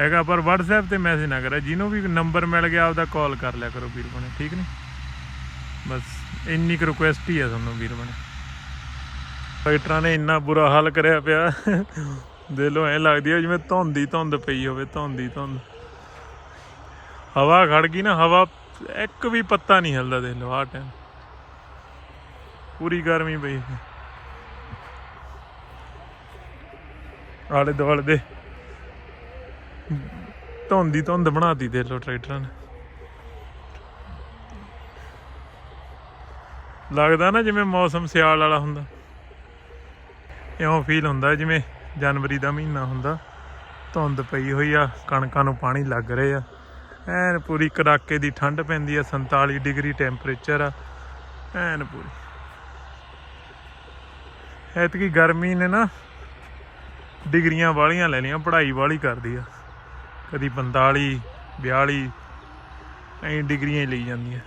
ਹੈਗਾ, ਪਰ WhatsApp ਤੇ ਮੈਸੇਜ ਨਾ ਕਰਿਆ, ਜਿਹਨੂੰ ਵੀ ਨੰਬਰ ਮਿਲ ਗਿਆ ਆਪਦਾ ਕਾਲ ਕਰ ਲਿਆ ਕਰੋ ਵੀਰ ਬਣੇ, ਠੀਕ ਨਹੀਂ ਬਸ ਇੰਨੀ ਕੁ ਰਿਕੁਐਸਟ ਹੀ ਆ ਤੁਹਾਨੂੰ ਵੀਰ ਬਣੇ। ਫਾਈਟਰਾਂ ਨੇ ਇੰਨਾ ਬੁਰਾ ਹਾਲ ਕਰਿਆ ਪਿਆ। ਦੇ ਲੋ ਐ ਲੱਗਦੀ ਆ ਜਿਵੇਂ ਧੁੰਦੀ ਧੁੰਦ ਪਈ ਹੋਵੇ, ਧੁੰਦੀ ਧੁੰਦ। ਹਵਾ ਖੜ ਗਈ ਨਾ, ਹਵਾ ਇੱਕ ਵੀ ਪੱਤਾ ਨਹੀਂ ਹਿਲਦਾ ਦੇ ਲੋ ਆਹ ਟਾਈਮ ਪੂਰੀ ਗਰਮੀ ਪਈ ਆਲੇ ਦੁਆਲੇ ਦੇ ਧੁੰਦੀ ਧੁੰਦ ਬਣਾਤੀ ਦੇ ਲੋ ਟਰੈਕਟਰਾਂ ਨੇ। ਲੱਗਦਾ ਨਾ ਜਿਵੇਂ ਮੌਸਮ ਸਿਆਲ ਵਾਲਾ ਹੁੰਦਾ। ਇਉਂ ਫੀਲ ਹੁੰਦਾ ਜਿਵੇਂ ਜਨਵਰੀ ਦਾ ਮਹੀਨਾ ਹੁੰਦਾ। ਧੁੰਦ ਪਈ ਹੋਈ ਆ, ਕਣਕਾਂ ਨੂੰ ਪਾਣੀ ਲੱਗ ਰਿਹਾ ਆ। ਐਨ ਪੂਰੀ ਕੜਾਕੇ ਦੀ ਠੰਡ ਪੈਂਦੀ ਆ 47 ਡਿਗਰੀ ਟੈਂਪਰੇਚਰ ਆ। ਐਨ ਪੂਰੀ। ਐਤਕੀ ਗਰਮੀ ਨੇ ਨਾ ਡਿਗਰੀਆਂ ਵਾਲੀਆਂ ਲੈ ਲਈਆਂ, ਪੜ੍ਹਾਈ ਵਾਲੀ ਕਰਦੀ ਆ। ਕਦੀ 45 42 ਐਂ ਡਿਗਰੀਆਂ ਹੀ ਲਈ ਜਾਂਦੀਆਂ